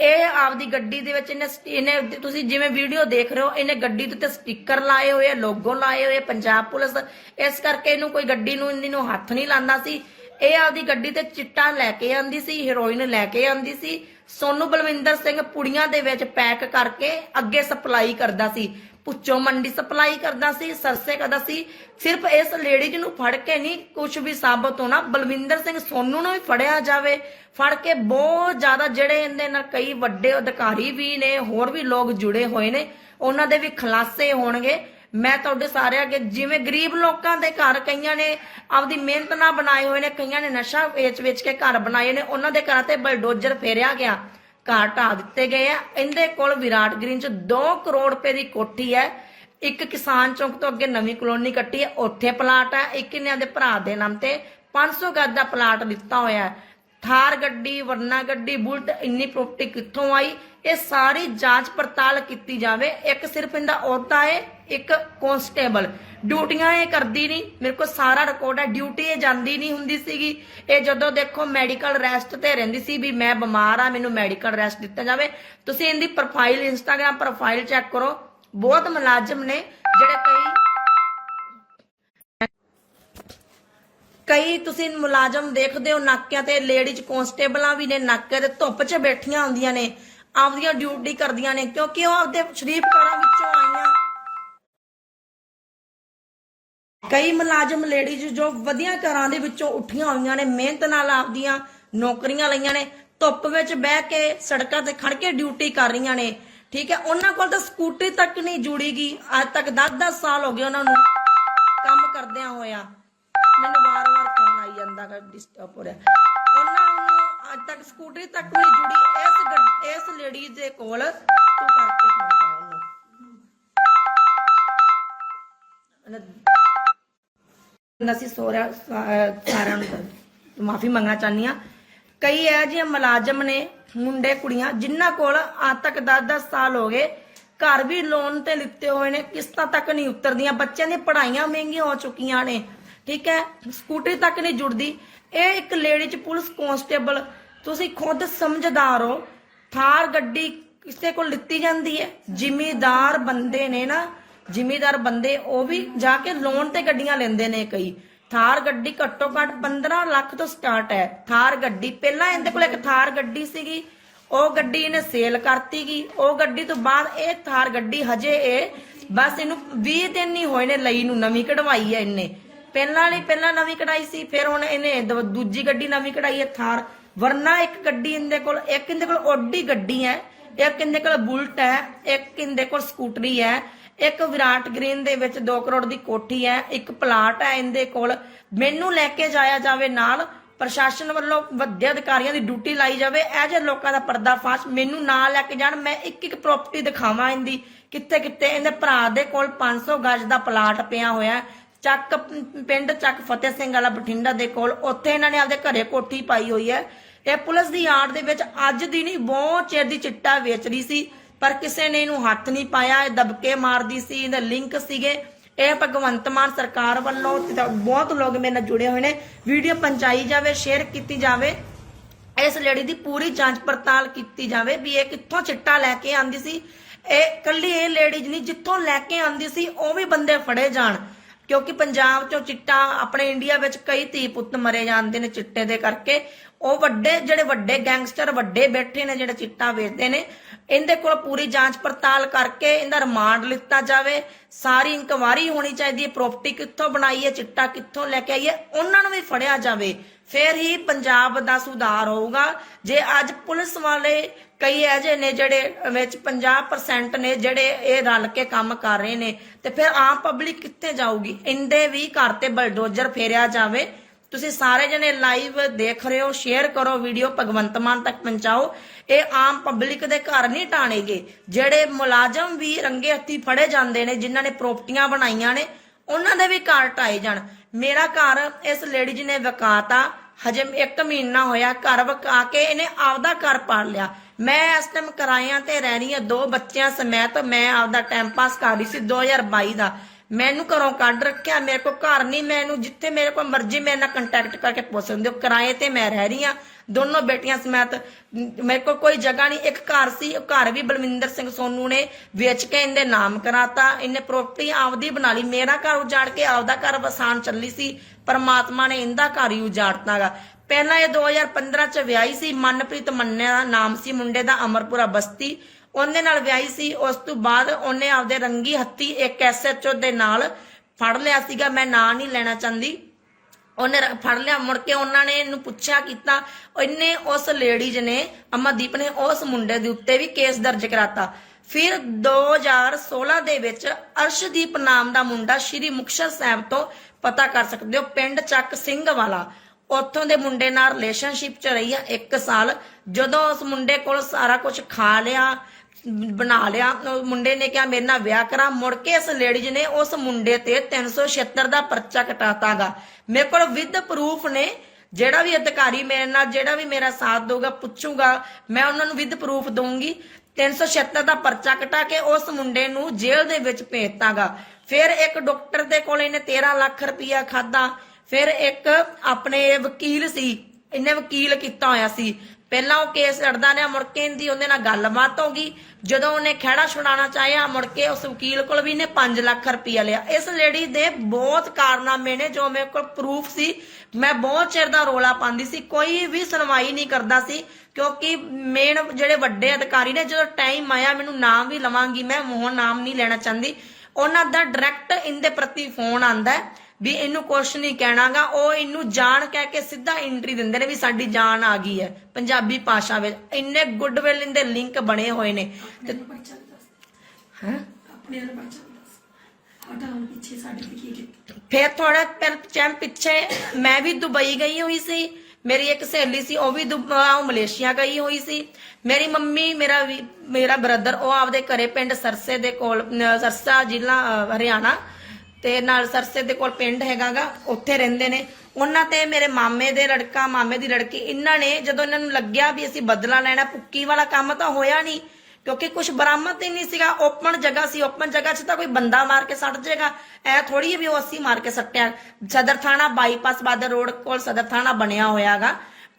ਇਹ- ਆਪਦੀ ਗੱਡੀ ਦੇ ਵਿੱਚ ਇਹਨੇ ਇਹਨੇ ਤੁਸੀਂ ਜਿਵੇਂ ਵੀਡੀਓ ਦੇਖ ਰਹੇ ਹੋ, ਇਹਨੇ ਗੱਡੀ ਦੇ ਉੱਤੇ ਸਟicker ਲਾਏ ਹੋਏ ਆ ਲੋਗੋ ਲਾਏ ਹੋਏ ਪੰਜਾਬ ਪੁਲਿਸ। ਇਸ ਕਰਕੇ ਇਹਨੂੰ ਕੋਈ ਗੱਡੀ ਨੂੰ, ਇਹਦੀ ਹੱਥ ਨਹੀਂ ਲਾਉਂਦਾ ਸੀ। ਇਹ ਆਪਦੀ ਗੱਡੀ ਤੇ ਚਿੱਟਾ ਲੈ ਕੇ ਆਂਦੀ ਸੀ ਹੀਰੋਇਨ ਲੈ ਕੇ ਆਂਦੀ ਸੀ। ਸੋਨੂ ਬਲਵਿੰਦਰ ਸਿੰਘ ਪੁੜੀਆਂ ਦੇ ਵਿੱਚ ਪੈਕ ਕਰਕੇ ਅੱਗੇ ਸਪਲਾਈ ਕਰਦਾ ਸੀ। ਪੁੱਚੋ ਮੰਡੀ ਸਪਲਾਈ ਕਰਦਾ ਸੀ, ਸਰਸੇ ਕਰਦਾ ਸੀ। ਸਿਰਫ ਇਸ ਲੇਡੀ ਨੂੰ ਫੜ ਕੇ ਨਹੀਂ ਕੁਝ ਵੀ ਸਾਬਤ ਹੋਣਾ, ਬਲਵਿੰਦਰ ਸਿੰਘ ਸੋਨੂ ਨੂੰ ਵੀ ਫੜਿਆ ਜਾਵੇ। ਫੜ ਕੇ ਬਹੁਤ ਜ਼ਿਆਦਾ ਜਿਹੜੇ ਇਹਦੇ ਨਾਲ ਕਈ ਵੱਡੇ ਅਧਿਕਾਰੀ ਵੀ ਨੇ, ਹੋਰ ਵੀ ਲੋਕ ਜੁੜੇ ਹੋਏ ਨੇ, ਉਹਨਾਂ ਦੇ ਵੀ ਖੁਲਾਸੇ ਹੋਣਗੇ। ਮੈਂ ਤੁਹਾਡੇ ਸਾਰਿਆਂ ਅੱਗੇ ਜਿਵੇਂ ਗਰੀਬ ਲੋਕਾਂ ਦੇ ਘਰ ਕਈਆਂ ਨੇ ਆਪਦੀ ਮਿਹਨਤ ਨਾਲ ਬਣਾਏ ਹੋਏ ਨੇ, ਕਈਆਂ ਨੇ ਨਸ਼ਾ ਵੇਚ-ਵੇਚ ਕੇ ਘਰ ਬਣਾਏ ਨੇ, ਉਹਨਾਂ ਦੇ ਘਰਾਂ ਤੇ ਬਲਡੋਜ਼ਰ ਫੇਰਿਆ ਗਿਆ। ਘਰ ਢਾਹ ਦਿੱਤੇ ਗਏ ਆ। ਇਹਦੇ ਕੋਲ ਵਿਰਾਟ ਗ੍ਰੀਨ ਚ 2 ਕਰੋੜ ਰੁਪਏ ਦੀ ਕੋਠੀ ਹੈ। ਇੱਕ ਕਿਸਾਨ ਚੌਂਕ ਤੋਂ ਅੱਗੇ ਨਵੀਂ ਕਲੋਨੀ ਕੱਟੀ ਹੈ। ਉੱਥੇ ਪਲਾਟ ਹੈ। ਇੱਕ ਇਹਨਾਂ ਦੇ ਭਰਾ ਦੇ ਨਾਮ ਤੇ 500 ਗੱਜ ਦਾ ਪਲਾਟ ਦਿੱਤਾ ਹੋਇਆ ਹੈ। ਥਾਰ ਗੱਡੀ, ਵਰਨਾ ਗੱਡੀ, ਬੁਲਟ, ਇੰਨੀ ਪ੍ਰਾਪਰਟੀ ਕਿੱਥੋਂ ਆਈ? ਇਹ ਸਾਰੀ ਜਾਂਚ ਪੜਤਾਲ ਕੀਤੀ ਜਾਵੇ। ਇੱਕ ਸਿਰਫ ਇਹਦਾ ਅਹੁਦਾ ਹੈ, ਇੱਕ ਕਨਸਟੇਬਲ। ਡਿਊਟੀਆਂ ਇਹ ਕਰਦੀ ਨਹੀਂ। ਮੇਰੇ ਕੋਲ ਸਾਰਾ ਰਿਕਾਰਡ ਹੈ। ਡਿਊਟੀ ਇਹ ਜਾਂਦੀ ਨਹੀਂ ਹੁੰਦੀ ਸੀਗੀ। ਇਹ ਜਦੋਂ ਦੇਖੋ ਮੈਡੀਕਲ ਰੈਸਟ ਤੇ ਰਹਿੰਦੀ ਸੀ ਵੀ ਮੈਂ ਬਿਮਾਰ ਆ, ਮੈਨੂੰ ਮੈਡੀਕਲ ਰੈਸਟ ਦਿੱਤਾ ਜਾਵੇ। ਤੁਸੀਂ ਇਹਦੀ ਪ੍ਰੋਫਾਈਲ ਇੰਸਟਾਗ੍ਰam ਪ੍ਰੋਫਾਈਲ ਚੈੱਕ ਕਰੋ। ਬਹੁਤ ਮੁਲਾਜ਼ਮ ਨੇ ਜਿਹੜੇ ਕਈ ਕਈ ਤੁਸੀਂ ਮੁਲਾਜ਼ਮ ਦੇਖਦੇ ਹੋ, ਨਾਕਿਆਂ ਤੇ ਲੇਡੀਜ਼ ਕਨਸਟੇਬਲਾਂ ਵੀ ਨੇ ਨਾਕੇ ਤੇ ਧੁੱਪ 'ਚ ਬੈਠੀਆਂ ਹੁੰਦੀਆਂ ਨੇ। ਆਪਦੀਆਂ ਡਿਊਟੀ ਕਰਦੀਆਂ ਨੇ, ਕਿਉਂਕਿ ਉਹ ਆਪਦੇ ਸ਼ਰੀਫ ਘਰਾਂ ਵਿੱਚੋਂ ਆਈਆਂ। ਕਈ ਮੁਲਾਜ਼ਮ ਲੇਡੀਜ਼ ਜੋ ਵਧੀਆ ਘਰਾਂ ਦੇ ਵਿੱਚੋਂ ਉੱਠੀਆਂ ਹੋਈਆਂ ਨੇ, ਮਿਹਨਤ ਨਾਲ ਆਪਦੀਆਂ ਨੌਕਰੀਆਂ ਲਈਆਂ ਨੇ, ਧੁੱਪ ਵਿੱਚ ਬਹਿ ਕੇ ਸੜਕਾਂ ਤੇ ਖੜ ਕੇ ਡਿਊਟੀ ਕਰ ਰਹੀਆਂ ਨੇ। ਠੀਕ ਹੈ, ਉਹਨਾਂ ਕੋਲ ਤਾਂ ਸਕੂਟਰੀ ਤੱਕ ਨਹੀਂ ਜੁੜੀਗੀ ਅੱਜ ਤੱਕ 10-10 ਸਾਲ ਹੋ ਗਏ ਉਹਨਾਂ ਨੂੰ ਕੰਮ ਕਰਦਿਆਂ ਹੋਇਆ। ਮੈਨੂੰ ਵਾਰ-ਵਾਰ ਫੋਨ ਆਈ ਜਾਂਦਾ ਡਿਸਟਰਬ ਹੋ ਰਿਹਾ। ਅੱਜ ਤੱਕ ਸਕੂਟਰੀ ਤੱਕ ਨਹੀਂ ਜੁੜੀ, ਇਸ ਇਸ ਲੇਡੀ ਦੇ ਕੋਲ ਤੂੰ ਕਰਕੇ ਫੋਨ ਕਰ ਉਹਨੂੰ। ਨਸੀ ਸੋਰਿਆ ਸਾਰਿਆਂ ਨੂੰ ਮਾਫੀ ਮੰਗਣਾ ਚਾਹਨੀ ਆ ਕਈ ਇਹ ਜਿਹੇ ਮੁਲਾਜ਼ਮ ਨੇ, ਮੁੰਡੇ, ਕੁੜੀਆਂ, ਜਿਨ੍ਹਾਂ ਕੋਲ ਅੱਜ ਤੱਕ 10-10 ਸਾਲ ਹੋ ਗਏ, ਘਰ ਵੀ ਲੋਨ ਤੇ ਲਿੱਤੇ ਹੋਏ ਨੇ, ਕਿਸ਼ਤਾਂ ਤੱਕ ਨਹੀਂ ਉਤਰਦੀਆਂ, ਬੱਚਿਆਂ ਦੀ ਪੜ੍ਹਾਈਆਂ ਮਹਿੰਗੀਆਂ ਹੋ ਚੁੱਕੀਆਂ ਨੇ। ਠੀਕ ਹੈ? ਸਕੂਟਰੀ ਤੱਕ ਨਹੀਂ ਜੁੜਦੀ। ਇਹ ਇੱਕ ਲੇਡੀ ਚ ਪੁਲਿਸ ਕਨਸਟੇਬਲ ਤੁਸੀਂ ਖੁਦ ਸਮਝਦਾਰ ਹੋ। ਥਾਰ ਗੱਡੀ ਕਿਸੇ ਕੋਲ ਲਿੱਤੀ ਜਾਂਦੀ ਹੈ। ਜ਼ਿਮੀਦਾਰ ਬੰਦੇ ਨੇ ਨਾ, ਜ਼ਿਮੀਦਾਰ ਬੰਦੇ ਉਹ ਵੀ ਜਾ ਕੇ ਲੋਨ ਤੇ ਗੱਡੀਆਂ ਲੈਂਦੇ ਨੇ ਕਈ। ਥਾਰ ਗੱਡੀ ਘੱਟੋ ਘੱਟ 15 ਲੱਖ ਤੋਂ ਸਟਾਰਟ ਹੈ। ਥਾਰ ਗੱਡੀ, ਪਹਿਲਾਂ ਇਹਦੇ ਕੋਲ ਇੱਕ ਥਾਰ ਗੱਡੀ ਸੀਗੀ। ਉਹ ਗੱਡੀ ਇਹਨੇ ਸੇਲ ਕਰਤੀ ਗਈ ਉਹ ਗੱਡੀ ਤੋਂ ਬਾਅਦ ਇਹ ਥਾਰ ਗੱਡੀ ਹਜੇ ਇਹ ਬਸ ਇਹਨੂੰ 20 ਦਿਨ ਨਹੀਂ ਹੋਏ ਨੇ ਲਈ ਨੂੰ ਨਵੀਂ ਕਢਵਾਈ ਹੈ ਇਹਨੇ। ਪਹਿਲਾਂ ਵਾਲੀ ਪਹਿਲਾਂ ਨਵੀਂ ਕਢਾਈ ਸੀ, ਫਿਰ ਹੁਣ ਇਹਨੇ ਦੂਜੀ ਗੱਡੀ ਨਵੀਂ ਕਢਾਈ ਹੈ ਥਾਰ। ਵਰਨਾ ਇੱਕ ਗੱਡੀ ਇਹਦੇ ਕੋਲ, ਇੱਕ ਇਹਦੇ ਕੋਲ ਓਡੀ ਗੱਡੀ ਹੈ, ਇੱਕ ਇਹਦੇ ਕੋਲ ਬੁਲਟ ਹੈ, ਇੱਕ ਇਹਦੇ ਕੋਲ ਸਕੂਟਰੀ ਹੈ, ਇੱਕ ਵਿਰਾਟ ਗ੍ਰੀਨ ਦੇ ਵਿੱਚ 2 ਕਰੋੜ ਦੀ ਕੋਠੀ ਹੈ, ਇੱਕ ਪਲਾਟ ਹੈ ਇਹਦੇ ਕੋਲ। ਮੈਨੂੰ ਲੈ ਕੇ ਜਾਇਆ ਜਾਵੇ ਨਾਲ, ਪ੍ਰਸ਼ਾਸਨ ਵੱਲੋਂ ਵੱਡੇ ਅਧਿਕਾਰੀਆਂ ਦੀ ਡਿਊਟੀ ਲਾਈ ਜਾਵੇ, ਇਹ ਜਿਹੇ ਲੋਕਾਂ ਦਾ ਪਰਦਾਫਾਸ਼ ਮੈਨੂੰ ਨਾ ਲੈ ਕੇ ਜਾਣ, ਮੈਂ ਇੱਕ ਇੱਕ ਪ੍ਰਾਪਰਟੀ ਦਿਖਾਵਾਂ ਇਹਦੀ। ਕਿੱਥੇ ਕਿੱਥੇ ਇਹਦੇ ਭਰਾ ਦੇ ਕੋਲ 500 ਗਜ ਦਾ ਪਲਾਟ ਪਿਆ ਹੋਇਆ, ਚੱਕ ਪਿੰਡ ਚੱਕ ਫਤਿਹ ਸਿੰਘ ਵਾਲਾ ਬਠਿੰਡਾ ਦੇ ਕੋਲ, ਉੱਥੇ ਇਹਨਾਂ ਨੇ ਆਪਦੇ ਘਰੇ ਕੋਠੀ ਪਾਈ ਹੋਈ ਹੈ। ਇਹ ਪੁਲਿਸ ਦੀ ਆੜ ਦੇ ਵਿੱਚ ਅੱਜ ਦੀ ਨਹੀਂ, ਬਹੁਤ ਚਿਰ ਦੀ ਚਿੱਟਾ ਵੇਚ ਰਹੀ ਸੀ, ਪਰ ਕਿਸੇ ਨੇ ਇਹਨੂੰ ਹੱਥ ਨਹੀਂ ਪਾਇਆ, ਇਹ ਦਬਕੇ ਮਾਰਦੀ ਸੀ, ਇਹਦੇ ਲਿੰਕ ਸੀਗੇ। ਇਹ ਭਗਵੰਤ ਮਾਨ ਸਰਕਾਰ ਵੱਲੋਂ ਬਹੁਤ ਲੋਕ ਮੇਰੇ ਨਾਲ ਜੁੜੇ ਹੋਏ ਨੇ, ਵੀਡੀਓ ਪਹੁੰਚਾਈ ਜਾਵੇ ਸ਼ੇਅਰ ਕੀਤੀ ਜਾਵੇ, ਇਸ ਲੇਡੀ ਦੀ ਪੂਰੀ ਜਾਂਚ ਪੜਤਾਲ ਕੀਤੀ ਜਾਵੇ ਵੀ ਇਹ ਕਿੱਥੋਂ ਚਿੱਟਾ ਲੈ ਕੇ ਆਂਦੀ ਸੀ। ਇਹ ਕੱਲੀ ਇਹ ਲੇਡੀ ਨਹੀਂ, ਜਿੱਥੋਂ ਲੈ ਕੇ ਆਂਦੀ ਸੀ, ਉਹ ਵੀ ਬੰਦੇ ਫੜੇ ਜਾਣ, ਕਿਉਂਕਿ ਪੰਜਾਬ ਚੋਂ ਚਿੱਟਾ ਆਪਣੇ ਇੰਡੀਆ ਵਿੱਚ ਕਈ ਧੀ ਪੁੱਤ ਮਰੇ ਜਾਂਦੇ ਨੇ ਚਿੱਟੇ ਦੇ ਕਰਕੇ। ਉਹ ਵੱਡੇ, ਜਿਹੜੇ ਵੱਡੇ ਗੈਂਗਸਟਰ ਵੱਡੇ ਬੈਠੇ ਨੇ, ਜਿਹੜੇ ਚਿੱਟਾ ਵੇਚਦੇ ਨੇ, ਇਹਦੇ ਕੋਲ ਪੂਰੀ ਜਾਂਚ ਪੜਤਾਲ ਕਰਕੇ ਇਹਦਾ ਰਿਮਾਂਡ ਲਿੱਤਾ ਜਾਵੇ। ਸਾਰੀ ਇਨਕੁਆਰੀ ਹੋਣੀ ਚਾਹੀਦੀ ਹੈ ਪ੍ਰਾਪਰਟੀ ਕਿੱਥੋਂ ਬਣਾਈ ਹੈ, ਚਿੱਟਾ ਕਿੱਥੋਂ ਲੈ ਕੇ ਆਈ ਹੈ, ਉਹਨਾਂ ਨੂੰ ਵੀ ਫੜਿਆ ਜਾਵੇ। ਫਿਰ ਹੀ ਪੰਜਾਬ ਦਾ ਸੁਧਾਰ ਹੋਊਗਾ। ਜੇ ਅੱਜ ਪੁਲਿਸ ਵਾਲੇ ਕਈ ਅਜੇ ਨੇ ਜਿਹੜੇ ਵਿੱਚ 50% ਨੇ ਜਿਹੜੇ ਇਹ ਰਲ ਕੇ ਕੰਮ ਕਰ ਰਹੇ ਨੇ, ਤੇ ਫਿਰ ਆਮ ਪਬਲਿਕ ਕਿੱਥੇ ਜਾਊਗੀ? ਇੰਦੇ ਵੀ ਘਰ ਤੇ ਬਲਡੋਜ਼ਰ ਫੇਰਿਆ ਜਾਵੇ। ਤੁਸੀਂ ਸਾਰੇ ਜਣੇ ਲਾਈਵ ਦੇਖ ਰਹੇ ਹੋ ਸ਼ੇਅਰ ਕਰੋ ਵੀਡੀਓ ਭਗਵੰਤ ਮਾਨ ਤੱਕ ਪਹੁੰਚਾਓ। ਇਹ ਆਮ ਪਬਲਿਕ ਦੇ ਘਰ ਨਹੀਂ ਟਾਣੇਗੇ। ਜਿਹੜੇ ਮੁਲਾਜ਼ਮ ਵੀ ਰੰਗੇ ਹੱਥੀ ਫੜੇ ਜਾਂਦੇ ਨੇ, ਜਿਨ੍ਹਾਂ ਨੇ ਪ੍ਰਾਪਰਟੀਆਂ ਬਣਾਈਆਂ ਨੇ, ਉਹਨਾਂ ਦੇ ਵੀ ਘਰ ਟਾਏ ਜਾਣ। ਮੇਰਾ ਘਰ ਇਸ ਲੇਡੀਜ਼ ਨੇ ਵਕਾਤਾ। ਹਜੇ 1 ਮਹੀਨਾ ਹੋਇਆ, ਘਰ ਵਕਾ ਕੇ ਇਹਨੇ ਆਪਦਾ ਘਰ ਪਾੜ ਲਿਆ। ਮੈਂ ਇਸ ਟਾਈਮ ਕਿਰਾਇਆਂ ਤੇ ਰਹਿ ਰਹੀ ਹਾਂ, ਦੋ ਬੱਚਿਆਂ ਸਮੇਤ ਮੈਂ ਆਪਦਾ ਟਾਈਮ ਪਾਸ ਕਰ ਰਹੀ ਸੀ 2022 ਦਾ। ਮੈਨੂੰ ਘਰੋਂ ਕੱਢ ਰੱਖਿਆ, ਮੇਰੇ ਕੋਲ ਘਰ ਨਹੀਂ ਮੈਨੂੰ ਜਿੱਥੇ ਮੇਰੇ ਕੋਲ ਮਰਜ਼ੀ ਮੇਰੇ ਨਾਲ ਕੰਟੈਕਟ ਕਰਕੇ ਪੁੱਛ ਸਕਦੇ ਹੋ, ਕਿਰਾਏ ਤੇ ਮੈਂ ਰਹਿ ਰਹੀ ਆ ਦੋਨੋਂ ਬੇਟੀਆਂ ਸਮੇਤ ਮੇਰੇ ਕੋਲ ਕੋਈ ਜਗ੍ਹਾ ਨਹੀਂ, ਇੱਕ ਘਰ ਸੀ, ਉਹ ਘਰ ਵੀ ਬਲਵਿੰਦਰ ਸਿੰਘ ਸੋਨੂ ਨੇ ਵੇਚ ਕੇ ਇਹਦੇ ਨਾਮ ਕਰਾਤਾ, ਇਹਨੇ ਪ੍ਰੋਪਰਟੀ ਆਪਦੀ ਬਣਾ ਲਈ, ਮੇਰਾ ਘਰ ਉਜਾੜ ਕੇ ਆਪਦਾ ਘਰ ਵਸਾਨ ਚੱਲੀ ਸੀ, ਪਰਮਾਤਮਾ ਨੇ ਇਹਦਾ ਘਰ ਹੀ ਉਜਾੜਤਾਗਾ। ਪਹਿਲਾਂ ਇਹ 2015 ਚ ਵਿਆਹੀ ਸੀ, ਮਨਪ੍ਰੀਤ ਮੰਨਿਆ ਦਾ ਨਾਮ ਸੀ, ਮੁੰਡੇ ਦਾ ਅਮਰਪੁਰਾ ਬਸਤੀ ਉਹਦੇ ਨਾਲ ਵਿਆਹੀ ਸੀ, ਉਸ ਤੋਂ ਬਾਅਦ ਉਹਨੇ ਆਪਦੇ ਰੰਗੀ ਹੱਥੀ ਇੱਕ ਐਸਐਚਓ ਦੇ ਨਾਲ ਫੜ ਲਿਆ ਸੀਗਾ, ਮੈਂ ਨਾਂ ਨਹੀਂ ਲੈਣਾ ਚਾਹੁੰਦੀ। ਉਹਨੇ ਫੜ ਲਿਆ, ਮੁੜ ਕੇ ਉਹਨਾਂ ਨੇ ਇਹਨੂੰ ਪੁੱਛਿਆ ਕੀਤਾ ਇਹਨੇ ਉਸ ਲੇਡੀਜ਼ ਨੇ ਅਮਰਦੀਪ ਨੇ ਉਸ ਮੁੰਡੇ ਦੇ ਉੱਤੇ ਵੀ ਕੇਸ ਦਰਜ ਕਰਾਤਾ। ਫਿਰ 2016 ਦੇ ਵਿੱਚ ਅਰਸ਼ਦੀਪ ਨਾਮ ਦਾ ਮੁੰਡਾ ਸ਼੍ਰੀ ਮੁਕਤਸਰ ਸਾਹਿਬ ਤੋਂ ਪਤਾ ਕਰ ਸਕਦੇ ਹੋ, ਪਿੰਡ ਚੱਕ ਸਿੰਘ ਵਾਲਾ। ਉੱਥੋਂ ਦੇ ਮੁੰਡੇ ਨਾਲ ਰਿਲੇਸ਼ਨਸ਼ਿਪ ਚ ਰਹੀ ਆ 1 ਸਾਲ। ਜਦੋਂ ਉਸ ਮੁੰਡੇ ਕੋਲ ਸਾਰਾ ਕੁਝ ਖਾ ਲਿਆ ਬਣਾ ਲਿਆ। ਮੁੰਡੇ ਨੇ ਕਿਹਾ, ਮੇਰੇ ਨਾਲ ਵਿਆਹ ਕਰਾ। ਮੁੜ ਕੇ ਇਸ ਲੇਡੀਜ਼ ਨੇ ਉਸ ਮੁੰਡੇ ਤੇ 376 ਦਾ ਪਰਚਾ ਕਟਾਤਾਗਾ। ਮੇਰੇ ਕੋਲ ਵਿਦ ਪ੍ਰੂਫ ਨੇ। ਜਿਹੜਾ ਵੀ ਅਧਿਕਾਰੀ ਮੇਰੇ ਨਾਲ, ਜਿਹੜਾ ਵੀ ਮੇਰਾ ਸਾਥ ਦੇਊਗਾ, ਪੁੱਛੂਗਾ, ਮੈਂ ਉਹਨਾਂ ਨੂੰ ਵਿਦ ਪ੍ਰੂਫ ਦਊਂਗੀ। 376 ਦਾ ਪਰਚਾ ਕਟਾ ਕੇ ਉਸ ਮੁੰਡੇ ਨੂੰ ਜੇਲ੍ਹ ਦੇ ਵਿੱਚ ਭੇਜਤਾਗਾ। ਫਿਰ ਇੱਕ ਡਾਕਟਰ ਦੇ ਕੋਲ ਇਹਨੇ 13 ਲੱਖ ਰੁਪਇਆ ਖਾਦਾ ਫਿਰ ਇੱਕ ਆਪਣੇ ਵਕੀਲ ਸੀ। ਇਹਨੇ ਵਕੀਲ ਕੀਤਾ ਹੋਇਆ ਸੀ। ਪਹਿਲਾਂ ਉਹ ਕੇਸ ਲੜਦਾ ਰਿਹਾ, ਮੁੜ ਕੇ ਇਹਦੀ ਉਹਦੇ ਨਾਲ ਗੱਲਬਾਤ ਹੋ ਗਈ। ਜਦੋਂ ਉਹਨੇ ਖਹਿੜਾ ਛੁਡਾਉਣਾ ਚਾਹਿਆ, ਮੁੜ ਕੇ ਉਸ ਵਕੀਲ ਕੋਲ ਵੀ ਨੇ 5 ਲੱਖ ਰੁਪਇਆ ਲਿਆ। ਇਸ ਲੇਡੀ ਦੇ ਬਹੁਤ ਕਾਰਨਾਮੇ ਨੇ, ਜੋ ਮੇਰੇ ਕੋਲ ਪ੍ਰੂਫ ਸੀ। ਮੈਂ ਬਹੁਤ ਚਿਰ ਦਾ ਰੋਲਾ ਪਾਉਂਦੀ ਸੀ, ਕੋਈ ਵੀ ਸੁਣਵਾਈ ਨਹੀਂ ਕਰਦਾ ਸੀ, ਕਿਉਂਕਿ ਮੇਨ ਜਿਹੜੇ ਵੱਡੇ ਅਧਿਕਾਰੀ ਨੇ, ਜਦੋਂ ਟਾਈਮ ਆਇਆ, ਮੈਨੂੰ ਨਾਮ ਵੀ ਲਵਾਂਗੀ, ਮੈਂ ਮੋਹਨ ਨਾਮ ਨਹੀਂ ਲੈਣਾ ਚਾਹੁੰਦੀ। ਉਹਨਾਂ ਦਾ ਡਾਇਰੈਕਟ ਇਹਦੇ ਪ੍ਰਤੀ ਫੋਨ ਆਂਦਾ ਹੈ। ਵੀ ਇਹਨੂੰ ਕੁਛ ਨਹੀਂ ਕਹਿਣਾਗਾ ਉਹ ਇਹਨੂੰ ਜਾਣ ਕਹਿ ਕੇ ਸਿੱਧਾ ਐਂਟਰੀ ਦਿੰਦੇ ਨੇ ਵੀ ਸਾਡੀ ਜਾਨ ਆ ਗਈ ਹੈ। ਪੰਜਾਬੀ ਭਾਸ਼ਾ ਵਿੱਚ ਇੰਨੇ ਗੁੱਡਵਿਲ ਇਹਦੇ ਲਿੰਕ ਬਣੇ ਹੋਏ ਨੇ। ਤੇ ਬੱਚਾ ਵੀ ਦੱਸ। ਹੈਂ? ਆਪਣੇ ਵਾਲਾ ਬੱਚਾ ਵੀ ਦੱਸ। ਸਾਡਾ ਹੁਣ ਪਿੱਛੇ ਸਾਡੇ ਤੇ ਕੀ ਕੀਤਾ। ਫਿਰ ਥੋੜਾ ਟਾਈਮ ਪਿੱਛੇ ਮੈਂ ਵੀ ਦੁਬਈ ਗਈ ਹੋਈ ਸੀ। ਮੇਰੀ ਇੱਕ ਸਹੇਲੀ ਸੀ ਉਹ ਵੀ ਮਲੇਸ਼ੀਆ ਗਈ ਹੋਈ ਸੀ। ਮੇਰੀ ਮੰਮੀ ਮੇਰਾ ਮੇਰਾ ਬ੍ਰਦਰ ਉਹ ਆਪਦੇ ਘਰੇ ਪਿੰਡ ਸਰਸੇ ਦੇ ਕੋਲ ਸਰਸਾ ਜ਼ਿਲ੍ਹਾ ਹਰਿਆਣਾ ਤੇ ਨਾਲ ਸਰਸੇ ਦੇ ਕੋਲ ਪਿੰਡ ਹੈਗਾਗਾ, ਉੱਥੇ ਰਹਿੰਦੇ ਨੇ। ਉਹਨਾਂ ਤੇ ਮੇਰੇ ਮਾਮੇ ਦੇ ਲੜਕਾ, ਮਾਮੇ ਦੀ ਲੜਕੀ, ਇਹਨਾਂ ਨੇ ਜਦੋਂ ਇਹਨਾਂ ਨੂੰ ਲੱਗਿਆ ਵੀ ਅਸੀਂ ਬਦਲਾ ਲੈਣਾ ਪੁੱਕੀ ਵਾਲਾ ਕੰਮ ਤਾਂ ਹੋਇਆ ਨਹੀਂ, ਕਿਉਂਕਿ ਕੁਝ ਬਰਾਮਦ ਹੀ ਨਹੀਂ ਸੀਗਾ। ਓਪਨ ਜਗ੍ਹਾ ਸੀ, ਓਪਨ ਜਗ੍ਹਾ 'ਚ ਤਾਂ ਕੋਈ ਬੰਦਾ ਮਾਰ ਕੇ ਸੱਟ ਜਾਏਗਾ। ਐ ਥੋੜੀ ਵੀ ਉਹ ਅਸੀਂ ਮਾਰ ਕੇ ਸੱਟਿਆ। ਸਦਰ ਥਾਣਾ ਬਾਈਪਾਸ ਬਾਦਰ ਰੋਡ ਕੋਲ ਸਦਰ ਥਾਣਾ ਬਣਿਆ ਹੋਇਆਗਾ।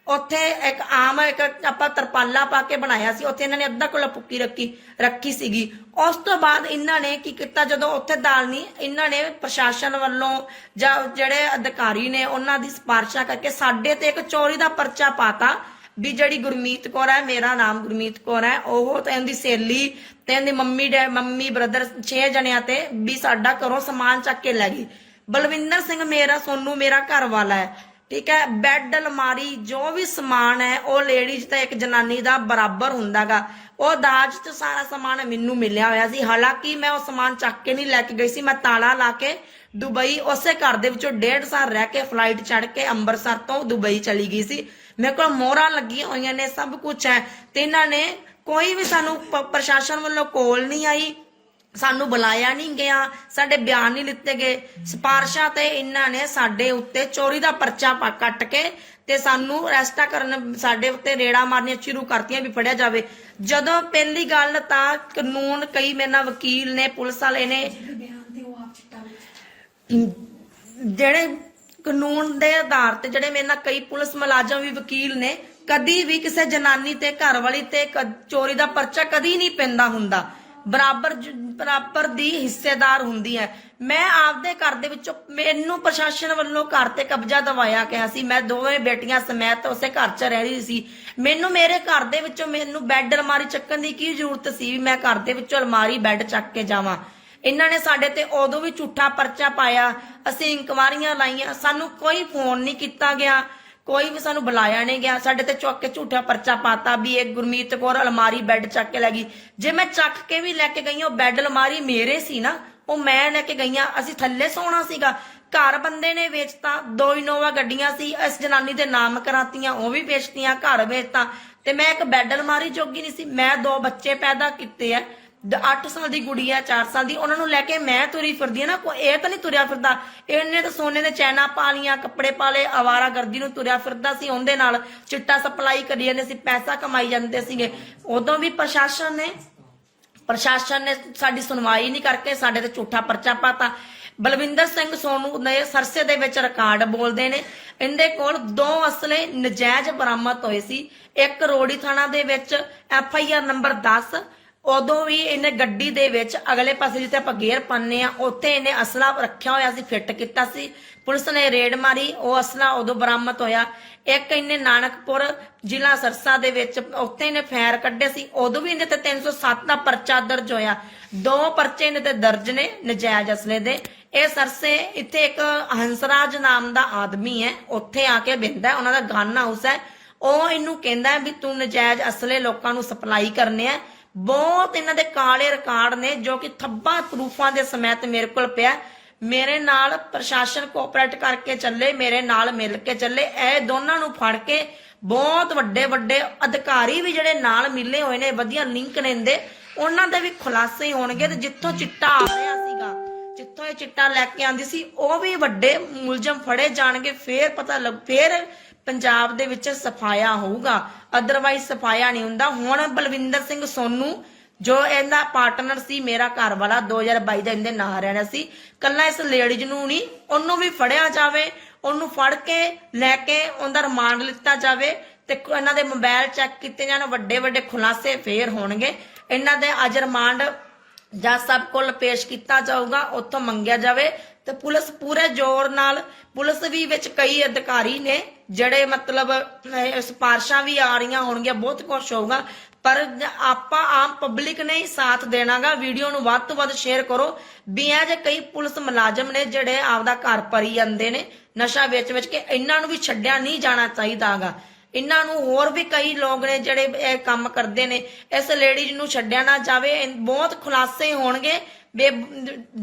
ਉੱਥੇ ਇੱਕ ਆਮ ਇੱਕ ਆਪਾਂ ਤਰਪਾਲਾ ਪਾ ਕੇ ਬਣਾਇਆ ਸੀ, ਉੱਥੇ ਇਹਨਾਂ ਨੇ ਅੱਧਾ ਕੋਲਾ ਪੁੱਕੀ ਰੱਖੀ ਰੱਖੀ ਸੀਗੀ। ਉਸ ਤੋਂ ਬਾਅਦ ਇਹਨਾਂ ਨੇ ਕੀ ਕੀਤਾ, ਜਦੋਂ ਉੱਥੇ ਦਾਲ ਇਹਨਾਂ ਨੇ ਪ੍ਰਸ਼ਾਸਨ ਵੱਲੋਂ ਜਾਂ ਜਿਹੜੇ ਅਧਿਕਾਰੀ ਨੇ ਉਹਨਾਂ ਦੀ ਸਿਫਾਰਿਸ਼ਾਂ ਕਰਕੇ ਸਾਡੇ ਤੇ ਇੱਕ ਚੋਰੀ ਦਾ ਪਰਚਾ ਪਾਤਾ, ਵੀ ਜਿਹੜੀ ਗੁਰਮੀਤ ਕੌਰ ਹੈ, ਮੇਰਾ ਨਾਮ ਗੁਰਮੀਤ ਕੌਰ ਹੈ, ਉਹ ਤੇ ਇਹਦੀ ਸਹੇਲੀ ਤੇ ਇਹਦੀ ਮੰਮੀ ਡੈ, ਮੰਮੀ ਬ੍ਰਦਰ 6 ਜਣਿਆਂ ਤੇ ਵੀ ਸਾਡਾ ਘਰੋਂ ਸਮਾਨ ਚੱਕ ਕੇ ਲੈ ਗਈ। ਬਲਵਿੰਦਰ ਸਿੰਘ ਮੇਰਾ ਸੋਨੂ ਮੇਰਾ ਘਰ ਵਾਲਾ ਹੈ। ਠੀਕ ਹੈ ਬੈੱਡ ਅਲਮਾਰੀ ਜੋ ਵੀ ਸਮਾਨ ਹੈ, ਉਹ ਲੇਡੀਜ਼ ਤਾਂ ਇੱਕ ਜਨਾਨੀ ਦਾ ਬਰਾਬਰ ਹੁੰਦਾਗਾ। ਉਹ ਦਾਜ ਚ ਸਾਰਾ ਸਮਾਨ ਮੈਨੂੰ ਮਿਲਿਆ ਹੋਇਆ ਸੀ। ਹਾਲਾਂਕਿ ਮੈਂ ਉਹ ਸਮਾਨ ਚੱਕ ਕੇ ਨਹੀਂ ਲੈ ਕੇ ਗਈ ਸੀ। ਮੈਂ ਤਾਲਾ ਲਾ ਕੇ ਦੁਬਈ, ਉਸੇ ਘਰ ਦੇ ਵਿੱਚੋਂ ਡੇਢ ਸਾਲ ਰਹਿ ਕੇ ਫਲਾਈਟ ਚੜ ਕੇ ਅੰਮ੍ਰਿਤਸਰ ਤੋਂ ਦੁਬਈ ਚਲੀ ਗਈ ਸੀ। ਮੇਰੇ ਕੋਲ ਮੋਹਰਾਂ ਲੱਗੀਆਂ ਹੋਈਆਂ ਨੇ, ਸਭ ਕੁਝ ਹੈ। ਤੇ ਇਹਨਾਂ ਨੇ ਕੋਈ ਵੀ ਸਾਨੂੰ ਪ੍ਰਸ਼ਾਸਨ ਵੱਲੋਂ ਕੋਲ ਨਹੀਂ ਆਈ। ਸਾਨੂੰ ਬੁਲਾਇਆ ਨਹੀਂ ਗਿਆ, ਸਾਡੇ ਬਿਆਨ ਨਹੀਂ ਲਿੱਤੇ ਗਏ। ਸਿਫਾਰਸ਼ਾਂ ਤੇ ਇਹਨਾਂ ਨੇ ਸਾਡੇ ਉੱਤੇ ਚੋਰੀ ਦਾ ਪਰਚਾ ਪਾ ਕੱਟ ਕੇ ਤੇ ਸਾਨੂੰ ਅਰੈਸਟਾ ਕਰਨ ਸਾਡੇ ਉੱਤੇ ਰੇੜਾ ਮਾਰਨੀਆਂ ਸ਼ੁਰੂ ਕਰਤੀਆਂ ਵੀ ਫੜਿਆ ਜਾਵੇ। ਜਦੋਂ ਪਹਿਲੀ ਗੱਲ ਤਾਂ ਕਾਨੂੰਨ ਕਈ ਮੇਰੇ ਨਾਲ ਵਕੀਲ ਨੇ, ਪੁਲਿਸ ਵਾਲੇ ਨੇ ਜਿਹੜੇ ਕਾਨੂੰਨ ਦੇ ਆਧਾਰ ਤੇ ਜਿਹੜੇ ਮੇਰੇ ਨਾਲ ਕਈ ਪੁਲਿਸ ਮੁਲਾਜ਼ਮ ਵੀ ਵਕੀਲ ਨੇ, ਕਦੀ ਵੀ ਕਿਸੇ ਜਨਾਨੀ ਤੇ ਘਰ ਵਾਲੀ ਤੇ ਚੋਰੀ ਦਾ ਪਰਚਾ ਕਦੀ ਨਹੀਂ ਪੈਂਦਾ ਹੁੰਦਾ। ਬਰਾਬਰ ਬਰਾਬਰ ਦੀ ਹਿੱਸੇਦਾਰ ਹੁੰਦੀ ਹੈ। ਮੈਂ ਆਪਦੇ ਘਰ ਦੇ ਵਿੱਚੋਂ ਮੈਨੂੰ ਪ੍ਰਸ਼ਾਸਨ ਵੱਲੋਂ ਘਰ ਤੇ ਕਬਜ਼ਾ ਦਵਾਇਆ ਗਿਆ ਸੀ। ਮੈਂ ਦੋਵੇਂ ਬੇਟੀਆਂ ਸਮੇਤ ਉਸੇ ਘਰ 'ਚ ਰਹਿ ਰਹੀ ਸੀ। ਮੈਨੂੰ ਮੇਰੇ ਘਰ ਦੇ ਵਿੱਚੋਂ ਮੈਨੂੰ ਬੈੱਡ ਅਲਮਾਰੀ ਚੱਕਣ ਦੀ ਕੀ ਜ਼ਰੂਰਤ ਸੀ ਵੀ ਮੈਂ ਘਰ ਦੇ ਵਿੱਚੋਂ ਅਲਮਾਰੀ, ਬੈੱਡ ਚੱਕ ਕੇ ਜਾਵਾਂ? ਇਹਨਾਂ ਨੇ ਸਾਡੇ ਤੇ ਉਦੋਂ ਵੀ ਝੂਠਾ ਪਰਚਾ ਪਾਇਆ। ਅਸੀਂ ਇਨਕੁਆਰੀਆਂ ਲਾਈਆਂ। ਸਾਨੂੰ ਕੋਈ ਫੋਨ ਨਹੀਂ ਕੀਤਾ ਗਿਆ। ਕੋਈ ਵੀ ਸਾਨੂੰ ਬੁਲਾਇਆ ਨਹੀਂ ਗਿਆ। ਸਾਡੇ ਤੇ ਚੁੱਕ ਕੇ ਝੂਠਾ ਪਰਚਾ ਪਾਤਾ ਵੀ ਇਹ ਗੁਰਮੀਤ ਕੌਰ ਅਲਮਾਰੀ ਬੈੱਡ ਚੱਕ ਕੇ ਲੈ ਗਈ। ਜੇ ਮੈਂ ਚੱਕ ਕੇ ਵੀ ਲੈ ਕੇ ਗਈ ਉਹ ਬੈੱਡ ਅਲਮਾਰੀ ਮੇਰੇ ਸੀ ਨਾ, ਉਹ ਮੈਂ ਲੈ ਕੇ ਗਈਆਂ ਅਸੀਂ ਥੱਲੇ ਸੌਣਾ ਸੀਗਾ। ਘਰ ਬੰਦੇ ਨੇ ਵੇਚਤਾ, ਦੋ ਇਨੋਵਾ ਗੱਡੀਆਂ ਸੀ, ਇਸ ਜਨਾਨੀ ਦੇ ਨਾਮ ਕਰਾਤੀਆਂ, ਉਹ ਵੀ ਵੇਚਤੀਆਂ, ਘਰ ਵੇਚਤਾ। ਤੇ ਮੈਂ ਇੱਕ ਬੈੱਡ ਅਲਮਾਰੀ ਜੋਗੀ ਨਹੀਂ ਸੀ, ਮੈਂ ਦੋ ਬੱਚੇ ਪੈਦਾ ਕੀਤੇ ਆ। 8 ਸਾਲ ਦੀ ਗੁੜੀ ਆ 4 ਸਾਲ ਦੀ, ਉਹਨਾਂ ਨੂੰ ਲੈ ਕੇ ਮੈਂ ਤੁਰੀ ਫਿਰਦੀ ਆ ਨਾ ਕੋਈ ਇਹ ਤਾਂ ਨਹੀਂ ਤੁਰਿਆ ਫਿਰਦਾ। ਇਹਨੇ ਤਾਂ ਸੋਨੇ ਦੇ ਚੈਨਾ ਪਾ ਲੀਆਂ ਕੱਪੜੇ ਪਾ ਲਏ, ਆਵਾਰਾ ਗਰਦੀ ਨੂੰ ਤੁਰਿਆ ਫਿਰਦਾ ਸੀ, ਉਹਦੇ ਨਾਲ ਚਿੱਟਾ ਸਪਲਾਈ ਕਰੀ ਜਾਂਦੇ ਸੀ, ਪੈਸਾ ਕਮਾਈ ਜਾਂਦੇ ਸੀਗੇ। ਉਦੋਂ ਵੀ ਪ੍ਰਸ਼ਾਸਨ ਨੇ ਪ੍ਰਸ਼ਾਸਨ ਨੇ ਸਾਡੀ ਸੁਣਵਾਈ ਨਹੀਂ ਕਰਕੇ ਸਾਡੇ ਤੇ ਝੂਠਾ ਪਰਚਾ ਪਾਤਾ। ਬਲਵਿੰਦਰ ਸਿੰਘ ਸੋਨੂ ਨੇ ਸਰਸੇ ਦੇ ਵਿੱਚ ਰਿਕਾਰਡ ਬੋਲਦੇ ਨੇ, ਇਹਦੇ ਕੋਲ ਦੋ ਅਸਲੇ ਨਜਾਇਜ਼ ਬਰਾਮਦ ਹੋਏ ਸੀ। ਇੱਕ ਰੋੜੀ ਥਾਣਾ ਦੇ ਵਿੱਚ ਐਫ ਆਈ ਆਰ ਨੰਬਰ 10 ਉਦੋਂ ਵੀ ਇਹਨੇ ਗੱਡੀ ਦੇ ਵਿੱਚ ਅਗਲੇ ਪਾਸੇ ਜਿੱਥੇ ਆਪਾਂ ਗੇਅਰ ਪਾਉਂਦੇ ਆ ਉੱਥੇ ਇਹਨੇ ਅਸਲਾ ਰੱਖਿਆ ਹੋਇਆ ਸੀ ਫਿੱਟ ਕੀਤਾ ਸੀ। ਪੁਲਿਸ ਨੇ ਰੇਡ ਮਾਰੀ, ਉਹ ਅਸਲਾ ਉਦੋਂ ਬਰਾਮਦ ਹੋਇਆ। ਇੱਕ ਇਹਨੇ ਨਾਨਕਪੁਰ ਜ਼ਿਲ੍ਹਾ ਸਰਸਾ ਦੇ ਵਿੱਚ ਉੱਥੇ ਇਹਨੇ ਫੈਰ ਕੱਢੇ ਸੀ। ਉਦੋਂ ਵੀ ਇਹਦੇ ਤੇ 307 ਦਾ ਪਰਚਾ ਦਰਜ ਹੋਇਆ। ਦੋ ਪਰਚੇ ਇਹਦੇ ਤੇ ਦਰਜ ਨੇ, ਨਜਾਇਜ਼ ਅਸਲੇ ਦੇ। ਇਹ ਸਰਸੇ ਇੱਥੇ ਇੱਕ ਹੰਸਰਾਜ ਨਾਮ ਦਾ ਆਦਮੀ ਹੈ, ਉੱਥੇ ਆ ਕੇ ਬਿੰਦਾ ਉਹਨਾਂ ਦਾ ਗਨ ਹਾਊਸ ਹੈ। ਉਹ ਇਹਨੂੰ ਕਹਿੰਦਾ ਵੀ ਤੂੰ ਨਜਾਇਜ਼ ਅਸਲੇ ਲੋਕਾਂ ਨੂੰ ਸਪਲਾਈ ਕਰਨੇ ਆ। ਬਹੁਤ ਇਹਨਾਂ ਦੇ ਕਾਲੇ ਰਿਕਾਰਡ ਨੇ ਜੋ ਕਿ ਥੱਬਾ ਪ੍ਰੂਫਾਂ ਦੇ ਸਮੇਤ ਮੇਰੇ ਕੋਲ ਪਿਆ। ਮੇਰੇ ਨਾਲ ਪ੍ਰਸ਼ਾਸਨ ਕੋਆਪਰੇਟ ਕਰਕੇ ਚੱਲੇ, ਮੇਰੇ ਨਾਲ ਮਿਲ ਕੇ ਚੱਲੇ। ਇਹ ਦੋਨਾਂ ਨੂੰ ਫੜ ਕੇ ਬਹੁਤ ਵੱਡੇ ਵੱਡੇ ਅਧਿਕਾਰੀ ਵੀ ਜਿਹੜੇ ਨਾਲ ਮਿਲੇ ਹੋਏ ਨੇ, ਵਧੀਆ ਲਿੰਕ ਨੇ ਇਹਦੇ। ਉਹਨਾਂ ਦੇ ਵੀ ਖੁਲਾਸੇ ਹੋਣਗੇ ਤੇ ਜਿੱਥੋਂ ਚਿੱਟਾ ਆ ਰਿਹਾ ਸੀਗਾ, ਜਿੱਥੋਂ ਇਹ ਚਿੱਟਾ ਲੈ ਕੇ ਆਂਦੀ ਸੀ, ਉਹ ਵੀ ਵੱਡੇ ਮੁਲਜ਼ਮ ਫੜੇ ਜਾਣਗੇ, ਫੇਰ ਪਤਾ ਲੱਗ ਫੇਰ ਪੰਜਾਬ ਦੇ ਵਿੱਚ ਸਫਾਇਆ ਹੋਊਗਾ। ਅਦਰਵਾਈਜ਼ ਸਫਾਇਆ ਨਹੀਂ ਹੁੰਦਾ। ਹੁਣ ਬਲਵਿੰਦਰ ਸਿੰਘ ਸੋਨੂ, ਜੋ ਇਹਦਾ ਪਾਰਟਨਰ ਸੀ, ਮੇਰਾ ਘਰ ਵਾਲਾ 2022 ਦਾ ਇਹਦੇ ਨਾਲ ਰਹਿਣਾ ਸੀ। ਕੱਲਾ ਇਸ ਲੇਡੀਜ਼ ਨੂੰ ਨਹੀਂ, ਉਹਨੂੰ ਵੀ ਫੜਿਆ ਜਾਵੇ, ਉਹਨੂੰ ਫੜ ਕੇ ਲੈ ਕੇ ਉਹਦਾ ਰਿਮਾਂਡ ਲਿੱਤਾ ਜਾਵੇ ਤੇ ਇਹਨਾਂ ਦੇ ਮੋਬਾਈਲ ਚੈੱਕ ਕੀਤੇ ਜਾਣ, ਵੱਡੇ ਵੱਡੇ ਖੁਲਾਸੇ ਫੇਰ ਹੋਣਗੇ। ਇਹਨਾਂ ਦੇ ਅੱਜ ਰਿਮਾਂਡ ਜੱਜ ਸਾਹਿਬ ਕੋਲ ਪੇਸ਼ ਕੀਤਾ ਜਾਊਗਾ, ਉੱਥੋਂ ਮੰਗਿਆ ਜਾਵੇ। ਤੇ ਪੁਲਿਸ ਪੂਰੇ ਜ਼ੋਰ ਨਾਲ, ਪੁਲਿਸ ਵੀ ਵਿੱਚ ਕਈ ਅਧਿਕਾਰੀ ਨੇ, ਜਿਹੜੇ ਮਤਲਬ ਸਿਫਾਰਸ਼ਾਂ ਵੀ ਆ ਰਹੀਆਂ ਹੋਣਗੀਆਂ, ਬਹੁਤ ਕੁਝ ਹੋਊਗਾ। ਪਰ ਆਪਾਂ ਆਮ ਪਬਲਿਕ ਨੇ ਹੀ ਸਾਥ ਦੇਣਾਗਾ, ਵੀਡੀਓ ਨੂੰ ਵੱਧ ਤੋਂ ਵੱਧ ਸ਼ੇਅਰ ਕਰੋ। ਵੀ ਇਹ ਜੇ ਕਈ ਪੁਲਿਸ ਮੁਲਾਜ਼ਮ ਨੇ ਜਿਹੜੇ ਆਪਦਾ ਘਰ ਭਰੀ ਜਾਂਦੇ ਨੇ, ਨਸ਼ਾ ਵੇਚ ਵੇਚ ਕੇ ਇਹਨਾਂ ਨੂੰ ਵੀ ਛੱਡਿਆ ਨਹੀਂ ਜਾਣਾ ਚਾਹੀਦਾਗਾ। ਇਹਨਾਂ ਨੂੰ ਹੋਰ ਵੀ ਕਈ ਲੋਕ ਨੇ ਜਿਹੜੇ ਇਹ ਕੰਮ ਕਰਦੇ ਨੇ, ਇਸ ਲੇਡੀਜ਼ ਨੂੰ ਛੱਡਿਆ ਨਾ ਜਾਵੇ ਬਹੁਤ ਖੁਲਾਸੇ ਹੋਣਗੇ। ਬੇ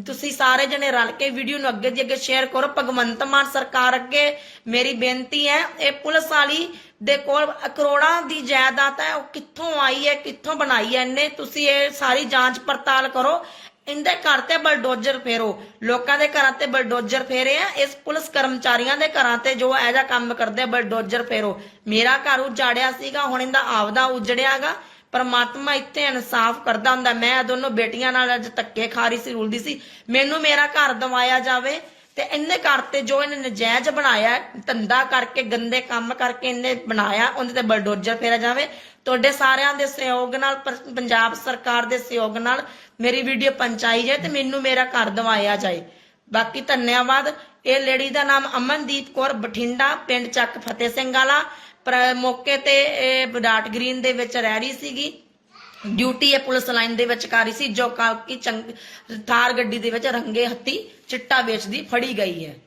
ਤੁਸੀਂ ਸਾਰੇ ਜਣੇ ਰਲ ਕੇ ਵੀਡੀਓ ਨੂੰ ਅੱਗੇ ਦੀ ਅੱਗੇ ਸ਼ੇਅਰ ਕਰੋ। ਭਗਵੰਤ ਮਾਨ ਸਰਕਾਰ ਅੱਗੇ ਮੇਰੀ ਬੇਨਤੀ ਹੈ, ਇਹ ਪੁਲਿਸ ਵਾਲੀ ਦੇ ਕੋਲ ਕਰੋੜਾਂ ਦੀ ਜਾਇਦਾਦ ਹੈ, ਉਹ ਕਿੱਥੋਂ ਆਈ ਹੈ, ਕਿੱਥੋਂ ਬਣਾਈ ਹੈ ਇਹਨੇ ਤੁਸੀਂ ਇਹ ਸਾਰੀ ਜਾਂਚ ਪੜਤਾਲ ਕਰੋ। ਇਹਦੇ ਘਰ ਤੇ ਬਲਡੋਜ਼ਰ ਫੇਰੋ। ਲੋਕਾਂ ਦੇ ਘਰਾਂ ਤੇ ਬਲਡੋਜ਼ਰ ਫੇਰੇ ਆ, ਇਸ ਪੁਲਿਸ ਕਰਮਚਾਰੀਆਂ ਦੇ ਘਰਾਂ ਤੇ ਜੋ ਇਹੋ ਕੰਮ ਕਰਦੇ, ਬਲਡੋਜ਼ਰ ਫੇਰੋ। ਮੇਰਾ ਘਰ ਉਜਾੜਿਆ ਸੀਗਾ, ਹੁਣ ਇਹਦਾ ਆਪਦਾ ਉਜੜਿਆਗਾ। ਪਰਮਾਤਮਾ ਇੱਥੇ ਇਨਸਾਫ ਕਰਦਾ ਹੁੰਦਾ। ਮੈਂ ਦੋਨੋਂ ਬੇਟੀਆਂ ਨਾਲ ਅੱਜ ਧੱਕੇ ਖਾ ਰਹੀ ਸੀ, ਰੁਲਦੀ ਸੀ। ਮੈਨੂੰ ਮੇਰਾ ਘਰ ਦਵਾਇਆ ਜਾਵੇ ਤੇ ਇਹਨੇ ਘਰ ਤੇ ਜੋ ਇਹਨੇ ਨਜਾਇਜ਼ ਬਣਾਇਆ, ਧੰਦਾ ਕਰਕੇ, ਗੰਦੇ ਕੰਮ ਕਰਕੇ ਇਹਨੇ ਬਣਾਇਆ, ਉਹਦੇ ਤੇ ਬਲਡੋਜ਼ਰ ਫੇਰਿਆ ਜਾਵੇ। ਤੁਹਾਡੇ ਸਾਰਿਆਂ ਦੇ ਸਹਿਯੋਗ ਨਾਲ ਪੰਜਾਬ ਸਰਕਾਰ ਦੇ ਸਹਿਯੋਗ ਨਾਲ ਮੇਰੀ ਵੀਡੀਓ ਪਹੁੰਚਾਈ ਜਾਏ ਤੇ ਮੈਨੂੰ ਮੇਰਾ ਘਰ ਦਵਾਇਆ ਜਾਏ। ਬਾਕੀ ਧੰਨਵਾਦ। ਇਹ ਲੇਡੀ ਦਾ ਨਾਮ ਅਮਨਦੀਪ ਕੌਰ ਬਠਿੰਡਾ, ਪਿੰਡ ਚੱਕ ਫਤਿਹ ਸਿੰਘ ਵਾਲਾ। ਪਰ ਮੌਕੇ ਤੇ ਇਹ ਬਡਾਟ ਗ੍ਰੀਨ ਦੇ ਵਿੱਚ ਰਹਿ ਰਹੀ ਸੀਗੀ। ਡਿਊਟੀ ਇਹ ਪੁਲਿਸ ਲਾਈਨ ਦੇ ਵਿੱਚ ਕਰ ਰਹੀ ਸੀ, ਜੋ ਕਿ ਥਾਰ ਗੱਡੀ ਦੇ ਵਿੱਚ ਰੰਗੇ ਹੱਤੀ ਚਿੱਟਾ ਵੇਚਦੀ ਫੜੀ ਗਈ ਹੈ।